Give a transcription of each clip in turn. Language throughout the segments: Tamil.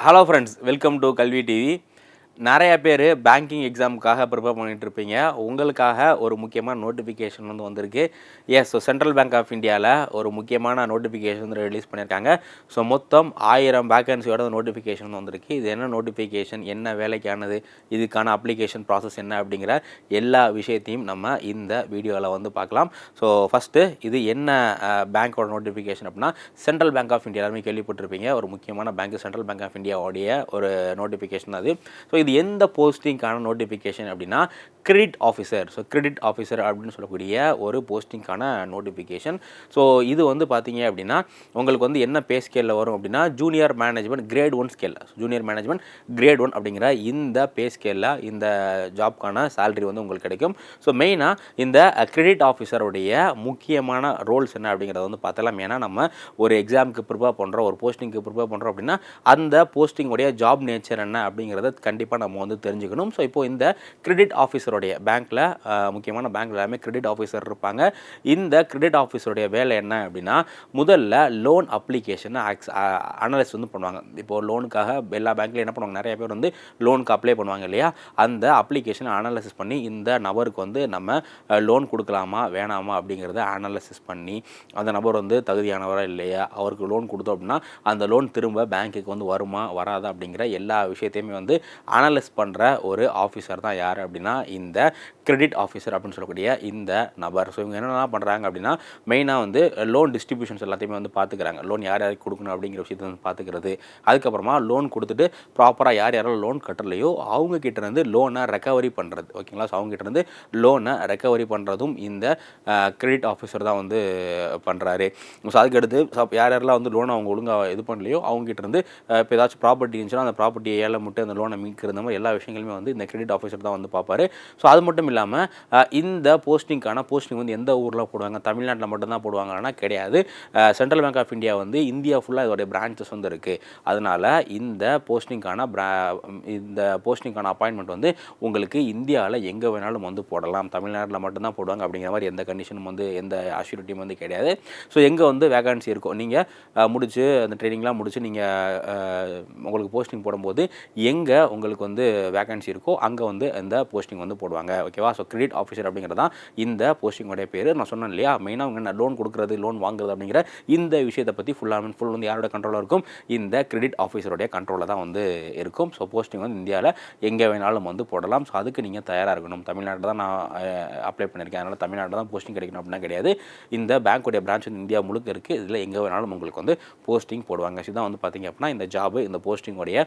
Hello friends welcome to Kalvi TV நிறைய பேர் பேங்கிங் எக்ஸாமுக்காக ப்ரிப்பேர் பண்ணிட்டு இருப்பீங்க. உங்களுக்காக ஒரு முக்கியமான நோட்டிஃபிகேஷன் வந்து வந்திருக்கு. Yes so central bank of இந்தியாவில் ஒரு முக்கியமான நோட்டிஃபிகேஷன் வந்து ரிலீஸ் பண்ணியிருக்காங்க. ஸோ மொத்தம் ஆயிரம் வேக்கன்சியோட நோட்டிஃபிகேஷன் வந்து வந்திருக்கு. இது என்ன நோட்டிஃபிகேஷன் என்ன வேலைக்கானது? இதுக்கான அப்ளிகேஷன் ப்ராசஸ் என்ன அப்படிங்கிற எல்லா விஷயத்தையும் நம்ம இந்த வீடியோவில் வந்து பார்க்கலாம். ஸோ ஃபஸ்ட்டு இது என்ன பேங்க்கோட நோட்டிஃபிகேஷன் அப்படின்னா சென்ட்ரல் பேங்க் ஆஃப் இந்தியா எல்லாருமே கேள்விப்பட்டிருப்பீங்க. ஒரு முக்கியமான பேங்க் சென்ட்ரல் பேங்க் ஆஃப் இந்தியாவுடைய ஒரு நோட்டிஃபிகேஷன் அது. ஸோ இது எந்த போஸ்டிங்கான நோட்டிஃபிகேஷன் அப்படின்னா credit officer so credit officer அப்படின்னு சொல்லக்கூடிய ஒரு போஸ்டிங்கான நோட்டிஃபிகேஷன் ஸோ இது வந்து பார்த்தீங்க அப்படின்னா உங்களுக்கு வந்து என்ன பே ஸ்கேலில் வரும் அப்படின்னா junior management grade one scale junior management grade one அப்படிங்கிற இந்த பே ஸ்கேலில் இந்த ஜாப்க்கான சேலரி வந்து உங்களுக்கு கிடைக்கும். ஸோ மெயினாக இந்த கிரெடிட் ஆஃபீஸருடைய முக்கியமான ரோல்ஸ் என்ன அப்படிங்கிறத வந்து பார்த்தலாம். ஏன்னா நம்ம ஒரு எக்ஸாமுக்கு ப்ரிப்பேர் பண்ணுறோம் ஒரு போஸ்டிங்க்கு ப்ரிப்பேர் பண்ணுறோம் அப்படின்னா அந்த போஸ்டிங்குடைய ஜாப் நேச்சர் என்ன அப்படிங்கிறத கண்டிப்பாக நம்ம வந்து தெரிஞ்சுக்கணும். ஸோ இப்போ இந்த கிரெடிட் ஆஃபீஸருடைய பேங்க்கில் முக்கியமான பேங்க் எல்லாமே கிரெடிட் ஆஃபீஸர் இருப்பாங்க. இந்த கிரெடிட் ஆஃபீஸருடைய வேலை என்ன அப்படின்னா முதல்ல லோன் அப்ளிகேஷனை அனலைஸ் வந்து பண்ணுவாங்க. இப்போது லோனுக்காக எல்லா பேங்க்லையும் என்ன பண்ணுவாங்க? நிறைய பேர் வந்து லோனுக்கு அப்ளை பண்ணுவாங்க இல்லையா? அந்த அப்ளிகேஷனை அனாலிசிஸ் பண்ணி இந்த நபருக்கு வந்து நம்ம லோன் கொடுக்கலாமா வேணாமா அப்படிங்கிறத அனாலிசிஸ் பண்ணி அந்த நபர் வந்து தகுதியானவராக இல்லையா? அவருக்கு லோன் கொடுத்தோம் அப்படின்னா அந்த லோன் திரும்ப பேங்க்குக்கு வந்து வருமா வராதா அப்படிங்கிற எல்லா விஷயத்தையுமே வந்து அனலைஸ் பண்ணுற ஒரு ஆஃபீஸர் தான் யார் அப்படின்னா இந்த கிரெடிட் ஆஃபீஸர் அப்படின்னு சொல்லக்கூடிய இந்த நபர். ஸோ இவங்க என்னென்ன பண்ணுறாங்க அப்படின்னா மெயினாக வந்து லோன் டிஸ்ட்ரிபியூஷன்ஸ் எல்லாத்தையுமே வந்து பார்த்துக்கிறாங்க லோன் யார் யாருக்கு கொடுக்கணும் அப்படிங்கிற விஷயத்தை வந்து பார்த்துக்கிறது அதுக்கப்புறமா லோன் கொடுத்துட்டு ப்ராப்பராக யார் யாரெல்லாம் லோன் கட்டலையோ அவங்க கிட்டேருந்து லோனை ரெக்கவரி பண்ணுறது ஓகேங்களா ஸோ அவங்க லோனை ரெக்கவரி பண்ணுறதும் இந்த கிரெடிட் ஆஃபீஸர் தான் வந்து பண்ணுறாரு ஸோ அதுக்கடுத்து சப் யார் யாரெல்லாம் வந்து லோன் அவங்க ஒழுங்காக இது பண்ணலையோ அவங்ககிட்டருந்து இருந்து இப்போ ஏதாச்சும் ப்ராப்பர்ட்டி இருந்துச்சுன்னா அந்த ப்ராப்பர்ட்டியை ஏழை முட்டு அந்த லோனை மீட்கிற இந்த மாதிரி எல்லா விஷயங்களுமே வந்து இந்த கிரெடிட் ஆஃபீஸர் தான் வந்து பார்ப்பாரு ஸோ அது மட்டும் இல்லாமல் இந்த போஸ்டிங்க்கான போஸ்டிங் வந்து எந்த ஊரில் போடுவாங்க? தமிழ்நாட்டில் மட்டும்தான் போடுவாங்கன்னா கிடையாது. சென்ட்ரல் பேங்க் ஆஃப் இந்தியா வந்து இந்தியா ஃபுல்லாக இதோடைய பிரான்ச்சஸ் வந்து இருக்குது அதனால் இந்த போஸ்டிங்க்கான பிரா இந்த போஸ்டிங்க்கான அப்பாயின்மெண்ட் வந்து உங்களுக்கு இந்தியாவில் எங்கே வேணாலும் வந்து போடலாம். தமிழ்நாட்டில் மட்டும்தான் போடுவாங்க அப்படிங்கிற மாதிரி எந்த கண்டிஷனும் வந்து எந்த அஷ்யூரிட்டியும் வந்து கிடையாது. ஸோ எங்கே வந்து வேகன்சி இருக்கும் நீங்கள் முடிச்சு அந்த ட்ரைனிங்லாம் முடிச்சு நீங்கள் உங்களுக்கு போஸ்டிங் போடும்போது எங்கே உங்களுக்கு வந்து வேகன்சி இருக்கோ அங்கே வந்து அந்த போஸ்டிங் வந்து போடுவாங்க. ஓகேவா ஸோ கிரெடிட் ஆஃபீஸர் அப்படிங்கிறது தான் இந்த போஸ்டிங்கோடைய பேர். நான் சொன்னேன் இல்லையா? மெயினாக அவங்க லோன் கொடுக்குறது லோன் வாங்குறது அப்படிங்கிற இந்த விஷயத்தை பற்றி ஃபுல் அண்ட் ஃபுல் வந்து யாரோட கண்ட்ரோலாக இருக்கும்? இந்த கிரெடிட் ஆஃபீஸருடைய கண்ட்ரோலில் தான் வந்து இருக்கும். ஸோ போஸ்டிங் வந்து இந்தியாவில் எங்கே வேணாலும் வந்து போடலாம். ஸோ அதுக்கு நீங்கள் தயாராக இருக்கணும். தமிழ்நாட்டில் தான் நான் அப்ளை பண்ணியிருக்கேன் அதனால் தமிழ்நாட்டில் தான் போஸ்டிங் கிடைக்கணும் அப்படின்னா கிடையாது. இந்த பேங்க்குடைய பிரான்ச் வந்து இந்தியா முழுக்க இருக்குது இதில் எங்கே வேணாலும் உங்களுக்கு வந்து போஸ்டிங் போடுவாங்க. ஸோ இதான் வந்து பார்த்திங்க அப்படின்னா இந்த ஜாபு இந்த போஸ்டிங்கோடைய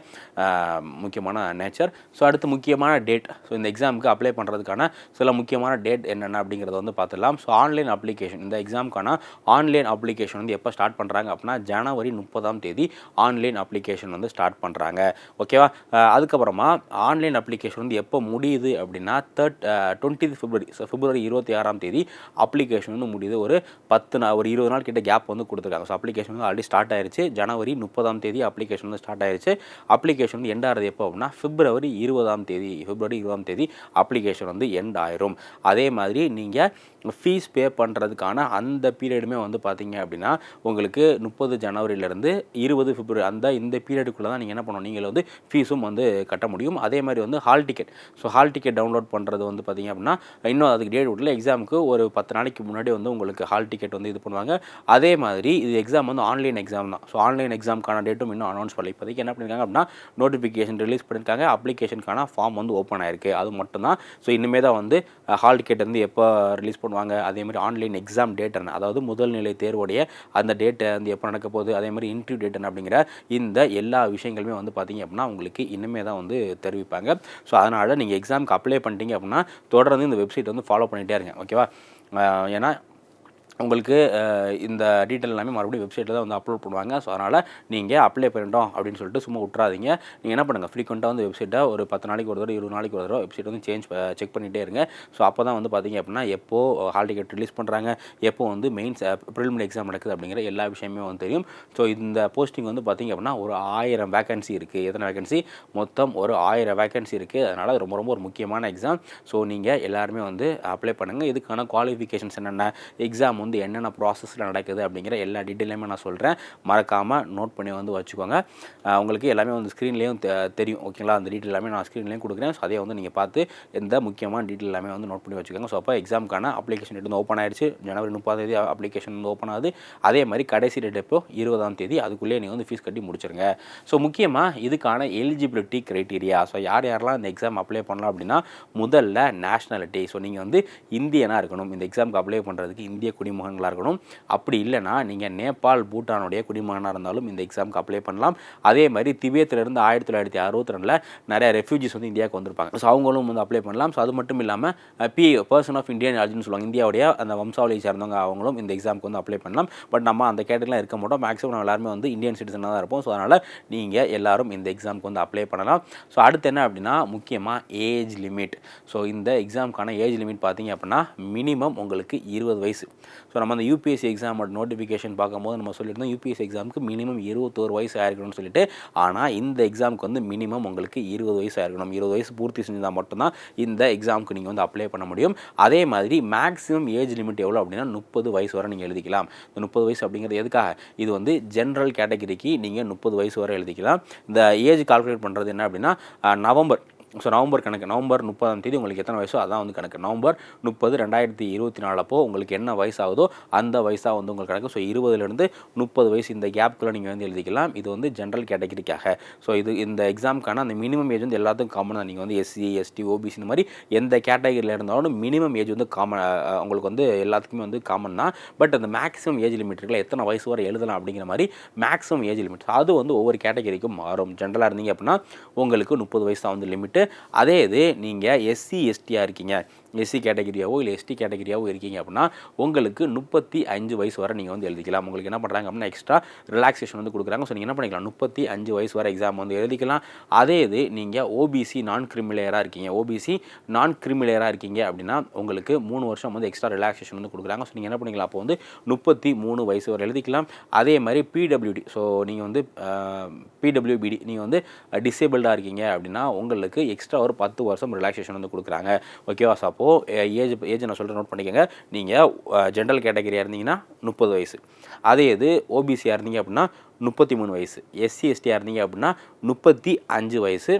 முக்கியமான நேச்சர் ஸோ அடுத்து முக்கியமான டேட் ஸோ இந்த எக்ஸாமுக்கு அப்ளை பண்ணுறதுக்கான சில முக்கியமான டேட் என்னென்ன அப்படிங்கிறத வந்து பார்த்துடலாம். ஸோ ஆன்லைன் அப்ளிகேஷன் இந்த எக்ஸாமுக்கான ஆன்லைன் அப்ளிகேஷன் வந்து எப்போ ஸ்டார்ட் பண்ணுறாங்க அப்படின்னா ஜனவரி முப்பதாம் தேதி ஆன்லைன் அப்ளிகேஷன் வந்து ஸ்டார்ட் பண்ணுறாங்க ஓகேவா அதுக்கப்புறமா ஆன்லைன் அப்ளிகேஷன் வந்து எப்போ முடியுது அப்படின்னா third twenty February so February இருபத்தி ஆறாம் தேதி அப்ளிகேஷன் வந்து முடியுது. ஒரு பத்து நாள் ஒரு இருபது நாள் கிட்ட கேப் வந்து கொடுத்துருக்காங்க. ஸோ அப்ளிகேஷன் வந்து ஆல்ரெடி ஸ்டார்ட் ஆயிருச்சு. ஜனவரி முப்பதாம் தேதி அப்ளிகேஷன் வந்து ஸ்டார்ட் ஆயிருச்சு. அப்ளிகேஷன் வந்து எண்ட் ஆகிறது எப்போ அப்படின்னா பிப்ரவரி இருபதாம் தேதி பிப்ரவரி இருபதாம் தேதி அப்ளிகேஷன் வந்து எண்ட் ஆயிரும். அதே மாதிரி நீங்கள் ஃபீஸ் பே பண்ணுறதுக்கான அந்த பீரியடுமே வந்து பார்த்தீங்க அப்படின்னா உங்களுக்கு முப்பது ஜனவரியிலேருந்து இருபது பிப்ரவரி அந்த இந்த பீரியடுக்குள்ளே தான் நீங்கள் என்ன பண்ணணும்? நீங்கள் வந்து ஃபீஸும் வந்து கட்ட முடியும். அதே மாதிரி வந்து hall ticket so hall ticket download பண்ணுறது வந்து பார்த்தீங்க அப்படின்னா இன்னும் அதுக்கு டேட் விடல. எக்ஸாமுக்கு ஒரு பத்து நாளைக்கு முன்னாடி வந்து உங்களுக்கு ஹால் டிக்கெட் வந்து இது பண்ணுவாங்க. அதே மாதிரி இது எக்ஸாம் வந்து ஆன்லைன் எக்ஸாம் தான். ஸோ ஆன்லைன் எக்ஸாமுக்கான டேட்டும் இன்னும் அனௌன்ஸ் பண்ணல. இப்போதைக்கு என்ன பண்ணியிருக்காங்க அப்படின்னா நோட்டிஃபிகேஷன் ரிலீஸ் பண்ணியிருக்காங்க அப்ளிகேஷனுக்கான ஃபார்ம் வந்து ஓப்பன் ஆயிருக்கு. அது மட்டும்தான். ஸோ இனிமேல் தான் வந்து ஹால் டிக்கெட் வந்து எப்போ ரிலீஸ் பண்ணுவாங்க? அதே மாதிரி ஆன்லைன் எக்ஸாம் டேட் என்ன அதாவது முதல் நிலை தேர்வுடைய அந்த டேட்டை வந்து எப்போ நடக்க போகுது அதே மாதிரி இன்டர்வியூ டேட் என்ன அப்படிங்கிற இந்த எல்லா விஷயங்களுமே வந்து பார்த்தீங்க அப்படின்னா உங்களுக்கு இன்னுமே தான் வந்து தெரிவிப்பாங்க. ஸோ அதனால் நீங்கள் எக்ஸாமுக்கு அப்ளை பண்ணிட்டீங்க அப்படின்னா தொடர்ந்து இந்த வெப்சைட் வந்து ஃபாலோ பண்ணிகிட்டே இருங்க. ஓகேவா ஏன்னா உங்களுக்கு இந்த டீட்டெயில் எல்லாமே மறுபடியும் வெப்சைட்டில் தான் வந்து அப்லோட் பண்ணுவாங்க. ஸோ அதனால் நீங்கள் அப்ளை பண்ணிட்டோம் அப்படின்னு சொல்லிட்டு சும்மா விட்றாதீங்க நீங்கள் என்ன பண்ணுங்கள் ஃப்ரீக்வெண்ட்டாக வந்து வெப்சைட்டை ஒரு பத்து நாளைக்கு ஒரு தடவை இருபது நாளைக்கு ஒரு தடவை வெப்சைட் வந்து சேஞ்ச் செக் பண்ணிகிட்டே இருங்க. ஸோ அப்போ தான் வந்து பார்த்தீங்க அப்படின்னா எப்போ ஹால் டிக்கெட் ரிலீஸ் பண்ணுறாங்க எப்போ வந்து மெயின்ஸ் ப்ரிலிமினரி எக்ஸாம் நடக்குது அப்படிங்கிற எல்லா விஷயமே வந்து தெரியும். ஸோ இந்த போஸ்டிங் வந்து பார்த்தீங்க அப்படின்னா ஒரு ஆயிரம் வேகன்சி இருக்குது எத்தனை வேகன்சி மொத்தம் ஒரு ஆயிரம் வேகன்சி இருக்குது அதனால் ரொம்ப ரொம்ப ஒரு முக்கியமான எக்ஸாம் ஸோ நீங்கள் எல்லாருமே வந்து அப்ளை பண்ணுங்கள் இதுக்கான குவாலிஃபிகேஷன்ஸ் என்னென்ன? எக்ஸாம் வந்து என்னென்ன ப்ராசஸில் நடக்குது அப்படிங்கிற எல்லா டீட்டெயிலுமே நான் சொல்கிறேன் மறக்காமல் நோட் பண்ணி வந்து வச்சுக்கோங்க. உங்களுக்கு எல்லாமே வந்து ஸ்க்ரீன்லேயும் தெரியும். ஓகேங்களா அந்த டீட்டெயில் எல்லாமே நான் ஸ்க்ரீன்லேயும் கொடுக்குறேன். ஸோ அதே வந்து நீங்கள் பார்த்து எந்த முக்கியமான டீட்டெயில் எல்லாமே வந்து நோட் பண்ணி வச்சுக்கோங்க. ஸோ அப்போ எக்ஸாமுக்கான அப்ளிகேஷன் டேட் வந்து ஓப்பன் ஆயிடுச்சு. ஜனவரி முப்பதாம் தேதி அப்ளிகேஷன் வந்து ஓப்பன் ஆகுது. அதே மாதிரி கடைசி டேட் எப்போ? இருபதாம் தேதி. அதுக்குள்ளேயே நீங்கள் வந்து ஃபீஸ் கட்டி முடிச்சிருங்க. ஸோ முக்கியமாக இதுக்கான எலிஜிபிலிட்டி க்ரைட்டீரியா ஸோ யார் யாரெல்லாம் இந்த எக்ஸாம் அப்ளை பண்ணலாம் அப்படின்னா முதல்ல நேஷ்னாலிட்டி ஸோ நீங்கள் வந்து இந்தியனாக இருக்கணும். இந்த எக்ஸாமுக்கு அப்ளை பண்ணுறதுக்கு இந்திய குடிமகன்களாக இருக்கணும். அப்படி இல்லைனா நீங்கள் நேபாள் பூட்டானுடைய குடிமகனாக இருந்தாலும் இந்த எக்ஸாமுக்கு அப்ளை பண்ணலாம். அதே மாதிரி திபேத்திலிருந்து ஆயிரத்தி தொள்ளாயிரத்தி அறுபத்தி ரெண்டில் நிறைய ரெஃப்யூஜிஸ் வந்து இந்தியாவுக்கு வந்திருப்பாங்க. ஸோ அவங்களும் வந்து அப்ளை பண்ணலாம். ஸோ அது மட்டும் இல்லாமல் பி பர்சன் ஆஃப் இந்தியன் ஆர்ஜின்னு சொல்லுவாங்க. இந்தியாவுடைய அந்த வம்சாவளியை சேர்ந்தவங்க அவங்களும் இந்த எக்ஸாமுக்கு வந்து அப்ளை பண்ணலாம். பட் நம்ம அந்த கேட்டகரிலாம் இருக்க மாட்டோம். மேக்ஸிமம் நம்ம எல்லாருமே வந்து இந்தியன் சிட்டிசனாக தான் இருப்போம். ஸோ அதனால் நீங்கள் எல்லாரும் இந்த எக்ஸாமுக்கு வந்து அப்ளை பண்ணலாம். ஸோ அடுத்து என்ன அப்படின்னா முக்கியமாக ஏஜ் லிமிட் ஸோ இந்த எக்ஸாமுக்கான ஏஜ் லிமிட் பார்த்தீங்க அப்படின்னா மினிமம் உங்களுக்கு இருபது வயசு. ஸோ நம்ம அந்த யூபிஎஸ்சி எக்ஸாம் நோட்டிஃபிகேஷன் பார்க்கும்போது நம்ம சொல்லியிருந்தோம் யூபிஎஸ்சி எக்ஸாமுக்கு மினிமம் இருபத்தோரு வயசு ஆயிருக்கணும்னு சொல்லிட்டு. ஆனால் இந்த எக்ஸாமுக்கு வந்து மினிமம் உங்களுக்கு இருபது வயசு ஆயிருக்கணும். இருபது வயசு பூர்த்தி செஞ்சால் மட்டும்தான் இந்த எக்ஸாமுக்கு நீங்கள் வந்து அப்ளை பண்ண முடியும். அதே மாதிரி மேக்ஸிமம் ஏஜ் லிமிட் எவ்வளோ அப்படின்னா முப்பது வயசு வரை நீங்கள் எழுதிக்கலாம். இந்த முப்பது வயசு அப்படிங்கிறது எதுக்காக? இது வந்து ஜென்ரல் கேட்டகரிக்கு நீங்கள் முப்பது வயசு வரை எழுதிக்கலாம். இந்த ஏஜ் கால்குலேட் பண்ணுறது என்ன அப்படின்னா நவம்பர் ஸோ நவம்பர் கணக்கு நவம்பர் முப்பதாம் தேதி உங்களுக்கு எத்தனை வயசோ அதான் வந்து கணக்கு. நவம்பர் முப்பது ரெண்டாயிரத்தி இருபத்தி நாலு அப்போ உங்களுக்கு என்ன வயசாகுதோ அந்த வயசாக வந்து உங்களுக்கு கணக்கு. ஸோ இருபதுலேருந்து முப்பது வயசு இந்த கேப்புக்குள்ளே நீங்கள் வந்து எழுதிக்கலாம். இது வந்து ஜென்ரல் கேட்டகரிக்காக ஸோ இது இந்த எக்ஸாமுக்கான அந்த மினிமம் ஏஜ் வந்து எல்லாத்துக்கும் காமன் தான். நீங்கள் வந்து எஸ்சி எஸ்டி ஓபிசி இந்த மாதிரி எந்த கேட்டகரியில் இருந்தாலும் மினிமம் ஏஜ் வந்து காமன் உங்களுக்கு வந்து எல்லாத்துக்குமே வந்து காமன் தான். பட் அந்த மேக்ஸிமம் ஏஜ் லிமிட் இருக்குல்ல எத்தனை வயசு வரை எழுதலாம் அப்படிங்கிற மாதிரி மேக்ஸிமம் ஏஜ் லிமிட் அது வந்து ஒவ்வொரு கேட்டகரிக்கும் மாறும். ஜென்ரலாக இருந்தீங்க அப்படின்னா உங்களுக்கு முப்பது வயசு தான் வந்து லிமிட்டு அதே இது நீங்கள் எஸ்சி எஸ்டியாக இருக்கீங்க. எஸ்சி கேட்டகரியாவோ இல்லை எஸ்டி கேட்டகரியாவோ இருக்கீங்க அப்படின்னா உங்களுக்கு முப்பத்தி அஞ்சு வயசு வரை நீங்கள் வந்து எழுதிக்கலாம். உங்களுக்கு என்ன பண்ணுறாங்க அப்படின்னா எக்ஸ்ட்ரா ரிலாக்ஸேஷன் வந்து கொடுக்குறாங்க. ஸோ நீங்கள் என்ன பண்ணிக்கலாம்? முப்பத்தி அஞ்சு வயசு வரை எக்ஸாம் வந்து எழுதிக்கலாம். அதே இது நீங்கள் ஓபிசி நான் கிரிமிலேயராக இருக்கீங்க. ஓபிசி நான் கிரிமிலேயராக இருக்கீங்க அப்படின்னா உங்களுக்கு மூணு வருஷம் வந்து எக்ஸ்ட்ரா ரிலாக்ஸேஷன் வந்து கொடுக்குறாங்க. ஸோ நீங்கள் என்ன பண்ணிக்கலாம்? அப்போ வந்து முப்பத்தி மூணு வயசு வரை எழுதிக்கலாம். அதே மாதிரி பிடபிள்யூடி ஸோ நீங்கள் வந்து பிடபிள்யூபிடி நீங்கள் வந்து டிசேபிள்டாக இருக்கீங்க அப்படின்னா உங்களுக்கு எக்ஸ்ட்ரா ஒரு பத்து வருஷம் ரிலாக்ஸேஷன் வந்து கொடுக்குறாங்க. ஓகேவா ஸோ அப்போது ஏஜ் ஏஜ் நான் சொல்கிறேன் நோட் பண்ணிக்கோங்க. நீங்கள் ஜென்ரல் கேட்டகரியாக இருந்தீங்கன்னா முப்பது வயசு. அதே இது ஓபிசியாக இருந்தீங்க அப்படின்னா முப்பத்தி மூணு வயசு. எஸ்சி எஸ்டியாக இருந்தீங்க அப்படின்னா முப்பத்தி அஞ்சு வயசு.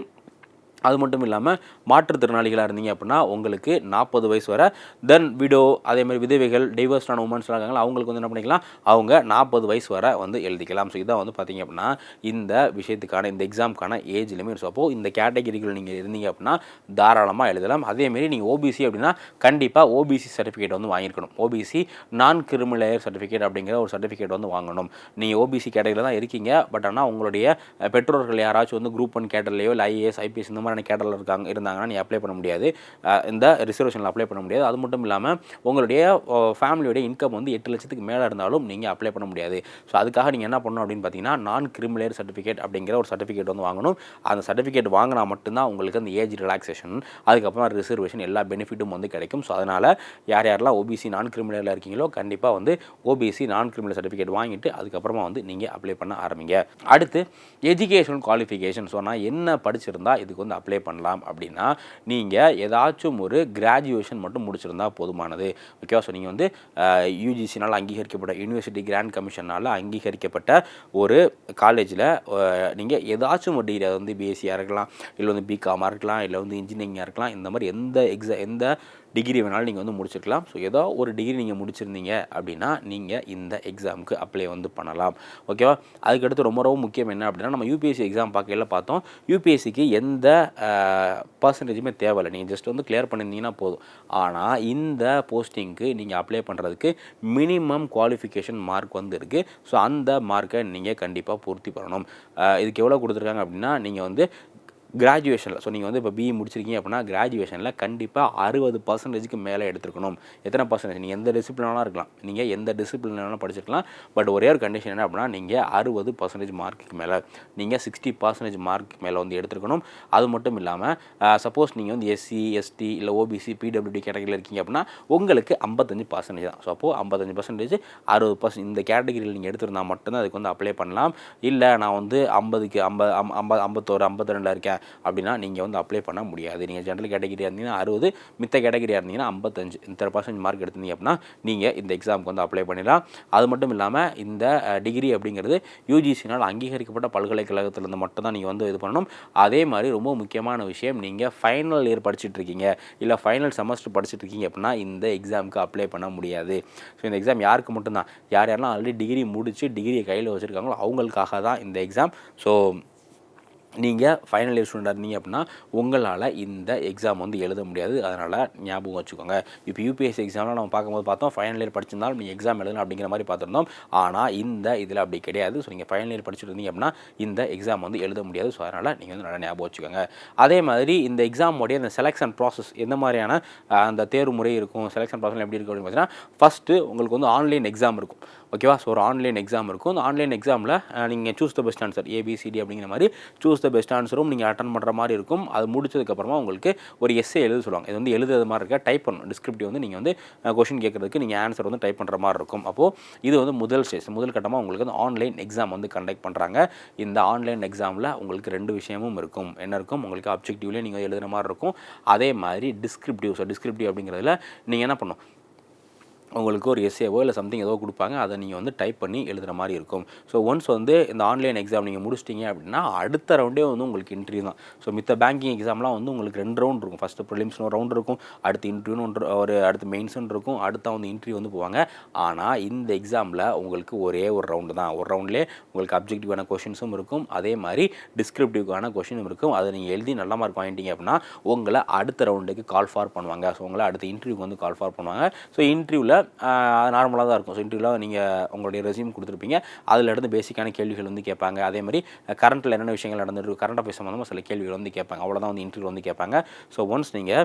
அது மட்டும் இல்லாமல் மாற்றுத்திறனாளிகளாக இருந்தீங்க அப்படின்னா உங்களுக்கு நாற்பது வயசு வரை. தென் விடோ அதேமாதிரி விதவைகள் டைவர்ஸ்டான உமன்ஸ்லாம் இருக்காங்களா அவங்களுக்கு வந்து என்ன பண்ணிக்கலாம்? அவங்க நாற்பது வயசு வரை வந்து எழுதிக்கலாம். ஸோ இதான் வந்து பார்த்தீங்க அப்படின்னா இந்த விஷயத்துக்கான இந்த எக்ஸாமுக்கான ஏஜ் லிமிட் ஸோ அப்போது இந்த கேட்டகரிகள் நீங்கள் இருந்தீங்க அப்படின்னா தாராளமாக எழுதலாம். அதேமாரி நீங்கள் ஓபிசி அப்படின்னா கண்டிப்பாக ஓபிசி சர்டிஃபிகேட் வந்து வாங்கியிருக்கணும். OBC non creamy layer certificate அப்படிங்கிற ஒரு சர்டிஃபிகேட் வந்து வாங்கணும். நீங்கள் ஓபிசி கேட்டகரியில் தான் இருக்கீங்க. பட் ஆனால் உங்களுடைய பெற்றோர்கள் யாராச்சும் வந்து குரூப் ஒன் கேட்டர்லையோ இல்லை ஐஏஎஸ் ஐபிஎஸ் இந்த மாதிரி மாதிரியான கேட்டரில் இருக்காங்க இருந்தாங்கன்னா நீ அப்ளை பண்ண முடியாது. இந்த ரிசர்வேஷனில் அப்ளை பண்ண முடியாது. அது மட்டும் இல்லாமல் உங்களுடைய ஃபேமிலியுடைய இன்கம் வந்து எட்டு லட்சத்துக்கு மேலே இருந்தாலும் நீங்கள் அப்ளை பண்ண முடியாது. ஸோ அதுக்காக நீங்கள் என்ன பண்ணணும் அப்படின்னு பார்த்தீங்கன்னா நான் கிரிமிலேயர் சர்டிஃபிகேட் அப்படிங்கிற ஒரு சர்டிஃபிகேட் வந்து வாங்கணும். அந்த சர்டிஃபிகேட் வாங்கினா மட்டும்தான் உங்களுக்கு அந்த ஏஜ் ரிலாக்ஸேஷன் அதுக்கப்புறம் ரிசர்வேஷன் எல்லா பெனிஃபிட்டும் வந்து கிடைக்கும். ஸோ அதனால் யார் யாரெல்லாம் ஓபிசி நான் கிரிமினலில் இருக்கீங்களோ கண்டிப்பாக வந்து ஓபிசி நான் கிரிமினல் சர்டிஃபிகேட் வாங்கிட்டு அதுக்கப்புறமா வந்து நீங்கள் அப்ளை பண்ண ஆரம்பிங்க. அடுத்து எஜுகேஷன் குவாலிஃபிகேஷன் ஸோ நான் என்ன படிச்சிருந்தா இதுக்கு வந்து அப்ளை பண்ணலாம் அப்படின்னா நீங்கள் ஏதாச்சும் ஒரு கிராஜுவேஷன் மட்டும் முடிச்சிருந்தால் போதுமானது. ஓகேவா ஸோ நீங்கள் வந்து யூஜிசினால் அங்கீகரிக்கப்பட்ட யூனிவர்சிட்டி கிராண்ட் கமிஷனால் அங்கீகரிக்கப்பட்ட ஒரு காலேஜில் நீங்கள் ஏதாச்சும் ஒரு டிகிரி அது வந்து பிஎஸ்சியாக இருக்கலாம் இல்லை வந்து பிகாமாக இருக்கலாம் இல்லை வந்து இன்ஜினியரிங்காக இருக்கலாம் இந்த மாதிரி எந்த எக்ஸா எந்த டிகிரி வேணாலும் நீங்கள் வந்து முடிச்சிருக்கலாம். ஸோ ஏதோ ஒரு டிகிரி நீங்கள் முடிச்சிருந்தீங்க அப்படின்னா நீங்கள் இந்த எக்ஸாமுக்கு அப்ளை வந்து பண்ணலாம். ஓகேவா அதுக்கடுத்து ரொம்ப ரொம்ப முக்கியம் என்ன அப்படின்னா நம்ம யூபிஎஸ்சி எக்ஸாம் பார்க்கையில் பார்த்தோம். யூபிஎஸ்சிக்கு எந்த பர்சன்டேஜுமே தேவையில்லை. நீங்கள் ஜஸ்ட் வந்து கிளியர் பண்ணியிருந்தீங்கன்னா போதும். ஆனால் இந்த போஸ்டிங்க்கு நீங்கள் அப்ளை பண்ணுறதுக்கு மினிமம் குவாலிஃபிகேஷன் மார்க் வந்து இருக்குது ஸோ அந்த மார்க்கை நீங்கள் கண்டிப்பாக பூர்த்தி பண்ணணும். இதுக்கு எவ்வளோ கொடுத்துருக்காங்க அப்படின்னா நீங்கள் வந்து கிராஜுவேஷனில் ஸோ நீங்கள் வந்து இப்போ பிஇ முடிச்சிருக்கீங்க அப்படின்னா கிராஜுவேஷனில் கண்டிப்பாக அறுபது பர்சன்டேஜுக்கு மேலே எடுத்துருக்கணும். எத்தனை பர்சன்டேஜ் நீங்கள் எந்த டிசிப்ளினாலும் இருக்கலாம். நீங்கள் எந்த டிசிப்ளின் வேணாலும் படிச்சிருக்கலாம். பட் ஒரே ஒரு கண்டிஷன் என்ன அப்படின்னா நீங்கள் அறுபது பர்சன்டேஜ் மார்க்குக்கு மேலே. நீங்கள் சிக்ஸ்டி பர்சன்டேஜ் மார்க் மேலே வந்து எடுத்துருக்கணும். அது மட்டும் இல்லாமல் சப்போஸ் நீங்கள் வந்து எஸ்சி எஸ்டி இல்லை ஓபிசி பிடபிள்யூடி கேட்டகரியில் இருக்கீங்க அப்படின்னா உங்களுக்கு ஐம்பத்தஞ்சு பர்சன்டேஜ் தான். ஸோ அப்போது ஐம்பத்தஞ்சு பர்சன்டேஜ் அறுபது பர்சன்ட் இந்த கேட்டகரியில் நீங்கள் எடுத்திருந்தால் மட்டும்தான் அதுக்கு வந்து அப்ளை பண்ணலாம். இல்லை நான் வந்து ஐம்பதுக்கு ஐம்பது ஐம்பது ஐம்பத்தோரு ஐம்பத்தி ரெண்டில் இருக்கேன். அப்படின்னா நீங்கள் வந்து அப்ளை பண்ண முடியாது. நீங்கள் ஜென்ரல் கேட்டகரியாக இருந்தீங்கன்னா அறுபது மித்த கேட்டகரியாக இருந்தீங்கன்னா ஐம்பத்தஞ்சு. இந்த பர்சன்ட் மார்க் எடுத்தீங்க அப்படின்னா நீங்கள் இந்த எக்ஸாமுக்கு வந்து அப்ளை பண்ணிடலாம். அது மட்டும் இல்லாமல் இந்த டிகிரி அப்படிங்கிறது யூஜிசினால் அங்கீகரிக்கப்பட்ட பல்கலைக்கழகத்திலேருந்து மட்டும் தான் நீங்கள் வந்து இது பண்ணணும். அதே மாதிரி ரொம்ப முக்கியமான விஷயம் நீங்கள் ஃபைனல் இயர் படிச்சுட்டு இருக்கீங்க. இல்லை ஃபைனல் செமஸ்டர் படிச்சுட்டு இருக்கீங்க அப்படின்னா இந்த எக்ஸாமுக்கு அப்ளை பண்ண முடியாது. ஸோ இந்த எக்ஸாம் யாருக்கு மட்டும்தான்? யார் யாரெல்லாம் ஆல்ரெடி டிகிரி முடிச்சு டிகிரியை கையில் வச்சுருக்காங்களோ அவங்களுக்காக தான் இந்த எக்ஸாம் ஸோ நீங்கள் ஃபைனல் இயர் ஸ்டூடெண்டாக இருந்தீங்க அப்படின்னா உங்களால் இந்த எக்ஸாம் வந்து எழுத முடியாது. அதனால் ஞாபகம் வச்சுக்கோங்க. இப்போ யூபிஎஸ்சி எக்ஸாம்லாம் நம்ம பார்க்கும்போது பார்த்தோம் ஃபைனல் இயர் படிச்சிருந்தாலும் நீங்கள் எக்ஸாம் எழுதணும் அப்படிங்கிற மாதிரி பார்த்துருந்தோம். ஆனால் இந்த இதில் அப்படி கிடையாது. ஸோ நீங்கள் ஃபைனல் இயர் படிச்சுட்டு இருந்தீங்க அப்படின்னா இந்த எக்ஸாம் வந்து எழுத முடியாது. ஸோ அதனால் நீங்கள் வந்து நல்லா ஞாபகம் வச்சுக்கோங்க. அதே மாதிரி இந்த எக்ஸாமுடைய அந்த செலெக்ஷன் ப்ராசஸ் எந்த மாதிரியான அந்த தேர்வு முறை இருக்கும் செலெக்ஷன் ப்ராசஸ் எப்படி இருக்கும் அப்படின்னு பார்த்தீங்கன்னா ஃபஸ்ட்டு உங்களுக்கு வந்து ஆன்லைன் எக்ஸாம் இருக்கும். ஓகேவா ஸோ ஒரு ஆன்லைன் எக்ஸாம் இருக்கும். அந்த ஆன்லைன் எக்ஸாமில் நீங்கள் choose the best answer ABCD அப்படிங்கிற மாதிரி சூஸ் த பெஸ்ட் ஆன்சரும் நீங்கள் அட்டன் பண்ணுற மாதிரி இருக்கும். அது முடிச்சதுக்கப்புறமா உங்களுக்கு ஒரு எஸ்ஏ எழுத சொல்லுவாங்க. இது வந்து எழுதுறது மாதிரி இருக்க? டைப் பண்ணணும். டிஸ்கிரிப்டிவ் வந்து நீங்கள் வந்து கொஷின் கேட்குறதுக்கு நீங்கள் ஆன்சர் வந்து டைப் பண்ணுற மாதிரி இருக்கும். அப்போது இது வந்து முதல் ஸ்டேஜ் முதல் கட்டமாக உங்களுக்கு வந்து ஆன்லைன் எக்ஸாம் வந்து கண்டக்ட் பண்ணுறாங்க இந்த ஆன்லைன் எக்ஸாமில் உங்களுக்கு ரெண்டு விஷயமும் இருக்கும். என்ன இருக்கும்? உங்களுக்கு அப்ஜெக்டிவ்லேயே நீங்கள் எழுதுகிற மாதிரி இருக்கும். அதே மாதிரி டிஸ்கிரிப்டிவ் ஸோ டிஸ்கிரிப்டிவ் அப்படிங்கிறதுல நீங்கள் என்ன பண்ணணும்? உங்களுக்கு ஒரு எஸ்ஏவோ இல்லை சம்திங் ஏதோ கொடுப்பாங்க. அதை நீங்கள் வந்து டைப் பண்ணி எழுதுகிற மாதிரி இருக்கும். ஸோ ஒன்ஸ் வந்து இந்த ஆன்லைன் எக்ஸாம் நீங்கள் முடிச்சிட்டிங்க அப்படின்னா அடுத்த ரவுண்டே வந்து உங்களுக்கு இன்டர்வியூ தான். ஸோ மித்த பேங்கிங் எக்ஸாம்லாம் வந்து உங்களுக்கு ரெண்டு ரவுண்ட் இருக்கும். ஃபஸ்ட்டு ப்ரிலிம்ஸ்னு ஒரு ரவுண்ட் இருக்கும். அடுத்து இன்டர்வியூன்னு ஒன்று ஒரு அடுத்து மெயின்ஸ்னு இருக்கும். அடுத்த வந்து இன்டர்வியூ வந்து போவாங்க. ஆனால் இந்த எக்ஸாமில் உங்களுக்கு ஒரே ஒரு ரவுண்டு தான். ஒரு ரவுண்ட்லேயே உங்களுக்கு அப்ஜெக்டிவான கொஷின்ஸும் இருக்கும். அதே மாதிரி டிஸ்கிரிப்டிவான கொஷினும் இருக்கும். அதை நீங்கள் எழுதி நல்ல மார்க் வாங்கிட்டீங்க அப்படின்னா உங்களை அடுத்த ரவுண்டுக்கு கால் ஃபார் பண்ணுவாங்க. ஸோ உங்களை அடுத்த இன்டர்வியூக்கு வந்து கால் ஃபார் பண்ணுவாங்க. ஸோ இன்டர்வியூவில் நார்மலாக தான் இருக்கும். ஸோ இன்டர்வியூவில் நீங்கள் உங்களுடைய ரெசியூம் கொடுத்துருப்பீங்க. அதில் இருந்து பேசிக்கான கேள்விகள் வந்து கேட்பாங்க. அதே மாதிரி கரண்ட்டில் என்னென்ன விஷயங்கள் நடந்துருக்கு கரண்ட் அஃபேர்ஸ் சம்மந்தமாக சில கேள்விகள் வந்து கேட்பாங்க. அவ்வளோதான் வந்து இன்டர்வியூ வந்து கேட்பாங்க. ஸோ ஒன்ஸ் நீங்கள்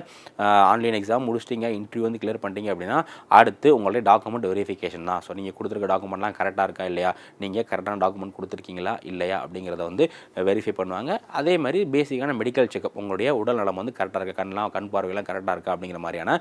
ஆன்லைன் எக்ஸாம் முடிச்சிட்டிங்க இன்டர்வியூ வந்து கிளியர் பண்ணிட்டீங்க அப்படின்னா அடுத்து உங்களுடைய டாக்குமெண்ட் வெரிஃபிகேஷன் தான். ஸோ நீங்கள் கொடுத்துருக்க டாக்குமெண்ட்லாம் கரெக்டாக இருக்கா இல்லையா? நீங்கள் கரெக்டான டாக்குமெண்ட் கொடுத்துருக்கீங்களா இல்லையா? அப்படிங்கிறத வந்து வெரிஃபை பண்ணுவாங்க. அதே மாதிரி பேசிக்கான மெடிக்கல் செக்அப் உங்களுடைய உடல் நலம் வந்து கரெக்டாக இருக்கா? கண்ணெலாம் கண் பார்வையெல்லாம் கரெக்டாக இருக்கா? அப்படிங்கிற மாதிரியான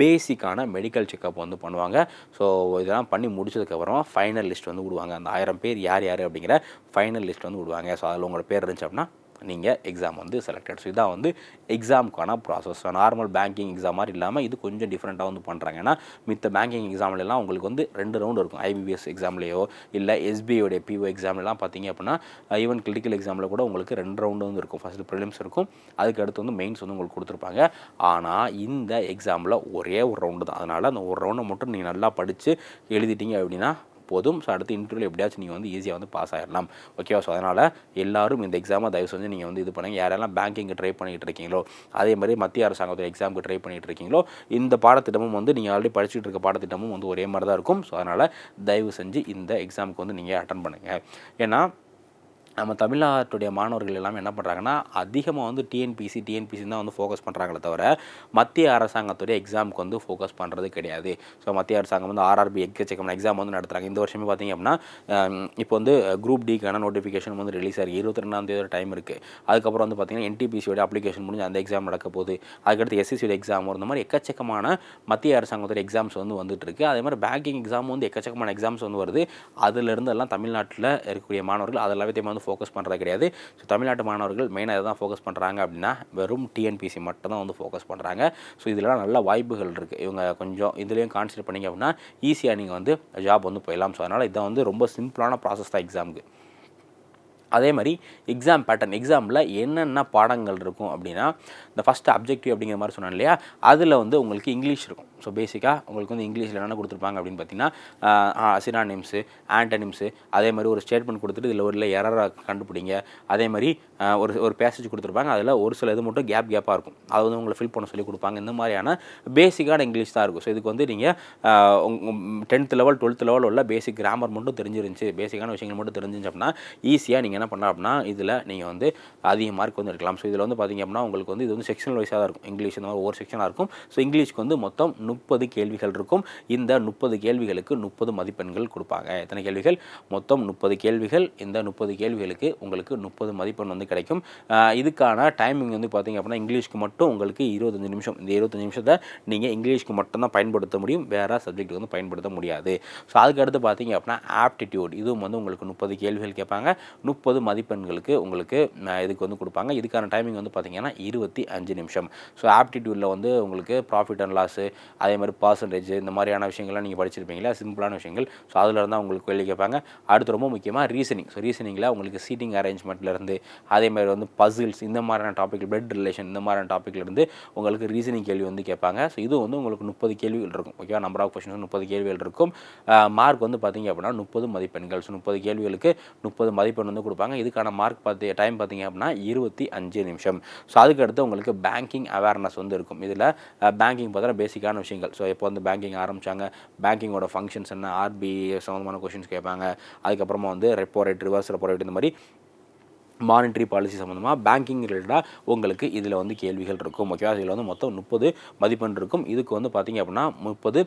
பேசிக்கான மெடிக்கல் செக்அப் வந்து பண்ணுவாங்க. ஸோ இதெல்லாம் பண்ணி முடிச்சதுக்கப்புறமா ஃபைனல் லிஸ்ட் வந்து விடுவாங்க. அந்த ஆயிரம் பேர் யார் யார் அப்படிங்கிற ஃபைனல் லிஸ்ட் வந்து விடுவாங்க. ஸோ அதில் உங்களோட பேர் இருந்துச்சு அப்படின்னா நீங்கள் எக்ஸாம் வந்து செலக்டட் ஸோ இதான் வந்து எக்ஸாமுக்கான ப்ராசஸ் நார்மல் பேங்கிங் எக்ஸாம் மாதிரி இல்லாமல் இது கொஞ்சம் டிஃப்ரெண்ட்டாக வந்து பண்ணுறாங்க ஏன்னா மித்த பேங்கிங் எக்ஸாம்லலாம் உங்களுக்கு வந்து ரெண்டு ரவுண்டு இருக்கும். ஐபிபிஎஸ் எக்ஸாம்லேயோ இல்லை எஸ்பிஐயோடைய பிஓ எக்ஸாம்லாம் பார்த்தீங்க அப்படின்னா ஈவன் கிரிட்டிக்கல் எக்ஸாமில் கூட உங்களுக்கு ரெண்டு ரவுண்டு வந்து இருக்கும். ஃபஸ்ட்டு ப்ரிலிம்ஸ் இருக்கும். அதுக்கு அடுத்து வந்து மெயின்ஸ் வந்து உங்களுக்கு கொடுத்துருப்பாங்க. ஆனால் இந்த எக்ஸாமில் ஒரே ஒரு ரவுண்டு தான். அதனால் அந்த ஒரு ரவுண்டை மட்டும் நீங்கள் நல்லா படித்து எழுதிட்டீங்க அப்படின்னா போதும். ஸோ அடுத்து இன்டர்வியூ எப்படியாச்சும் நீங்கள் வந்து ஈஸியாக வந்து பாஸ் ஆகிடலாம் ஓகேவா ஸோ அதனால் எல்லாரும் இந்த எக்ஸாமை தயவு செஞ்சு நீங்கள் வந்து இது பண்ணுங்க. யாரெல்லாம் பேங்கிங்க்கு ட்ரை பண்ணிகிட்டு இருக்கீங்களோ அதே மாதிரி மத்திய அரசாங்கத்தோட எக்ஸாமுக்கு ட்ரை பண்ணிகிட்டு இருக்கீங்களோ இந்த பாடத்திட்டமும் வந்து நீங்கள் ஆல்ரெடி படிச்சுட்டு இருக்க பாடத்திட்டமும் வந்து ஒரே மாதிரி தான் இருக்கும். ஸோ அதனால் தயவு செஞ்சு இந்த எக்ஸாமுக்கு வந்து நீங்கள் அட்டன் பண்ணுங்கள் ஏன்னா நம்ம தமிழ்நாட்டுடைய மாணவர்கள் எல்லாமே என்ன பண்ணுறாங்கன்னா அதிகமாக வந்து டிஎன்பிசி டிஎன்பிசி தான் வந்து ஃபோக்கஸ் பண்ணுறாங்களே தவிர மத்திய அரசாங்கத்துடைய எக்ஸாமுக்கு வந்து ஃபோக்கஸ் பண்ணுறது கிடையாது. ஸோ மத்திய அரசாங்கம் வந்து ஆர்ஆர்பி எக்கச்சக்கமான எக்ஸாம் வந்து நடத்துகிறாங்க இந்த வருஷமே பார்த்தீங்க அப்படின்னா இப்போ வந்து குரூப் டிக்கான நோட்டிஃபிகேஷன் வந்து ரிலீஸ் ஆகி இருபத்தி ரெண்டாம் தேதி டைம் இருக்குது அதுக்கப்புறம் வந்து பார்த்தீங்கன்னா என்டிபிசியோட அப்ளிகேஷன் முடிஞ்சு அந்த எக்ஸாம் நடக்க போகுது. அதுக்கடுத்து எஸ்எஸ்சியோட எக்ஸாம் வரும். இந்த மாதிரி எக்கச்சக்கமான மத்திய அரசாங்கத்தோட எக்ஸாம்ஸ் வந்து வந்துட்டு இருக்கு. அதே மாதிரி பேங்கிங் எக்ஸாம் வந்து எக்கச்சக்கமான எக்ஸாம்ஸ் வந்து வருது. அதுலேருந்து எல்லாம் தமிழ்நாட்டில் இருக்கக்கூடிய மாணவர்கள் அது எல்லாத்தையும் வந்து ஃபோக்கஸ் பண்ணுறது கிடையாது. ஸோ தமிழ்நாட்டு மாணவர்கள் மெயினாக எதை தான் ஃபோக்கஸ் பண்ணுறாங்க அப்படின்னா வெறும் டிஎன்பிசி மட்டும் தான் வந்து ஃபோக்கஸ் பண்ணுறாங்க ஸோ இதெல்லாம் நல்ல வாய்ப்புகள் இருக்குது இவங்க கொஞ்சம் இதுலேயும் கான்சன்ட்ரேட் பண்ணிங்க அப்படின்னா ஈஸியாக நீங்கள் வந்து ஜாப் வந்து போயிடலாம். ஸோ அதனால் இதான் வந்து ரொம்ப சிம்பிளான ப்ராசஸ் தான் எக்ஸாமுக்கு அதே மாதிரி எக்ஸாம் பேட்டர்ன் எக்ஸாமில் என்னென்ன பாடங்கள் இருக்கும் அப்படின்னா இந்த ஃபஸ்ட்டு அப்ஜெக்டிவ் அப்படிங்கிற மாதிரி சொன்னேன் இல்லையா? அதில் வந்து உங்களுக்கு இங்கிலீஷ் இருக்கும். ஸோ பேசிக்காக உங்களுக்கு வந்து இங்கிலீஷில் என்னென்ன கொடுத்துருப்பாங்க அப்படின்னு பார்த்தீங்கன்னா அசினானிம்ஸு ஆண்டனிம்ஸு அதே மாதிரி ஒரு ஸ்டேட்மெண்ட் கொடுத்துட்டு இதில் ஒரு எரராக கண்டுபிடிங்க. அதே மாதிரி ஒரு ஒரு பேசேஜ் கொடுத்துருப்பாங்க. அதில் ஒரு சில இது மட்டும் கேப் கேப்பாக இருக்கும். அது வந்து உங்களை ஃபில் பண்ண சொல்லி கொடுப்பாங்க. இந்த மாதிரியான பேசிக்கான இங்கிலீஷ் தான் இருக்கும். ஸோ இதுக்கு வந்து நீங்கள் டென்த் லெவல் டுவெல்த் லெவல் உள்ள பேசிக் கிராமர் மட்டும் தெரிஞ்சிருந்துச்சு. பேசிக்கான விஷயங்கள் மட்டும் தெரிஞ்சிருந்துச்சு அப்படின்னா ஈஸியாக நீங்கள் என்ன பண்ணலாம் அப்படின்னா இதில் நீங்கள் வந்து அதிக மார்க் வந்து எடுக்கலாம். ஸோ இதில் வந்து பார்த்தீங்க அப்படின்னா உங்களுக்கு வந்து இது வந்து செக்ஷனல் வைஸாக தான் இருக்கும். இங்கிலீஷ் இந்த மாதிரி ஒவ்வொரு செக்ஷனாக இருக்கும். ஸோ இங்கிலீஷ்க்கு வந்து மொத்தம் முப்பது கேள்விகள் இருக்கும். இந்த முப்பது கேள்விகளுக்கு முப்பது மதிப்பெண்கள் கொடுப்பாங்க. எத்தனை கேள்விகள்? மொத்தம் முப்பது கேள்விகள். இந்த முப்பது கேள்விகளுக்கு உங்களுக்கு முப்பது மதிப்பெண் வந்து கிடைக்கும். இதுக்கான டைமிங் வந்து பார்த்தீங்க அப்படின்னா இங்கிலீஷ்க்கு மட்டும் உங்களுக்கு இருபத்தஞ்சு நிமிஷம். இந்த இருபத்தஞ்சு நிமிஷத்தை நீங்கள் இங்கிலீஷ்க்கு மட்டும்தான் பயன்படுத்த முடியும். வேறு சப்ஜெக்ட் வந்து பயன்படுத்த முடியாது. ஸோ அதுக்கு அடுத்து பார்த்தீங்க அப்படின்னா ஆப்டிடியூட் இதுவும் வந்து உங்களுக்கு முப்பது கேள்விகள் கேட்பாங்க. முப்பது மதிப்பெண்களுக்கு உங்களுக்கு இதுக்கு வந்து கொடுப்பாங்க. இதுக்கான டைமிங் வந்து பார்த்தீங்கன்னா இருபத்தி அஞ்சு நிமிஷம். ஸோ ஆப்டிடியூடில் வந்து உங்களுக்கு ப்ராஃபிட் அண்ட் லாஸு அதே மாதிரி பர்சன்டேஜ் இந்த மாதிரியான விஷயங்கள்லாம் நீங்கள் படிச்சிருப்பீங்களா சிம்பிளான விஷயங்கள். ஸோ அதில் இருந்தால் உங்களுக்கு கேள்வி கேட்பாங்க. அடுத்து ரொம்ப முக்கியமாக ரீசனிங் ஸோ ரீசனிங்கில் உங்களுக்கு சீட்டிங் அரேஞ்ச்மெண்ட்லேருந்து அதே மாதிரி வந்து பசில்ஸ் இந்த மாதிரியான டாபிக் பிளட் ரிலேஷன் இந்த மாதிரியான டாப்பிக்லேருந்து உங்களுக்கு ரீசனிங் கேள்வி வந்து கேட்பாங்க. ஸோ இது வந்து உங்களுக்கு முப்பது கேள்விகள் இருக்கும். ஓகேவா நம்பர் ஆஃப் கொஸ்டின்ஸ் முப்பது கேள்விகள் இருக்கும். மார்க் வந்து பார்த்தீங்க அப்படின்னா முப்பது மதிப்பெண்கள். ஸோ முப்பது கேள்விகளுக்கு முப்பது மதிப்பெண் வந்து கொடுப்பாங்க. இதுக்கான மார்க் பார்த்து டைம் பார்த்தீங்க அப்படின்னா இருபத்தி அஞ்சு நிமிஷம். ஸோ அதுக்கு அடுத்து உங்களுக்கு பேங்கிங் அவேர்னஸ் வந்து இருக்கும். இதில் பேங்கிங் பார்த்தா பேசிக்கான விஷயங்கள். ஸோ இப்போ வந்து பேங்கிங் ஆரம்பிச்சாங்க பேங்கிங்கோட ஃபங்க்ஷன்ஸ் என்ன ஆர்பி சம்மந்தமான கொஷின்ஸ் கேட்பாங்க. அதுக்கப்புறமா வந்து repo rate reverse repo rate இந்த மாதிரி மானிட்டரி பாலிசி சம்மந்தமாக பேங்கிங் ரிலேட்டடாக உங்களுக்கு இதில் வந்து கேள்விகள் இருக்கும். ஓகேவா இதில் வந்து மொத்தம் முப்பது மதிப்பெண் இருக்கும். இதுக்கு வந்து பார்த்திங்க அப்படின்னா முப்பது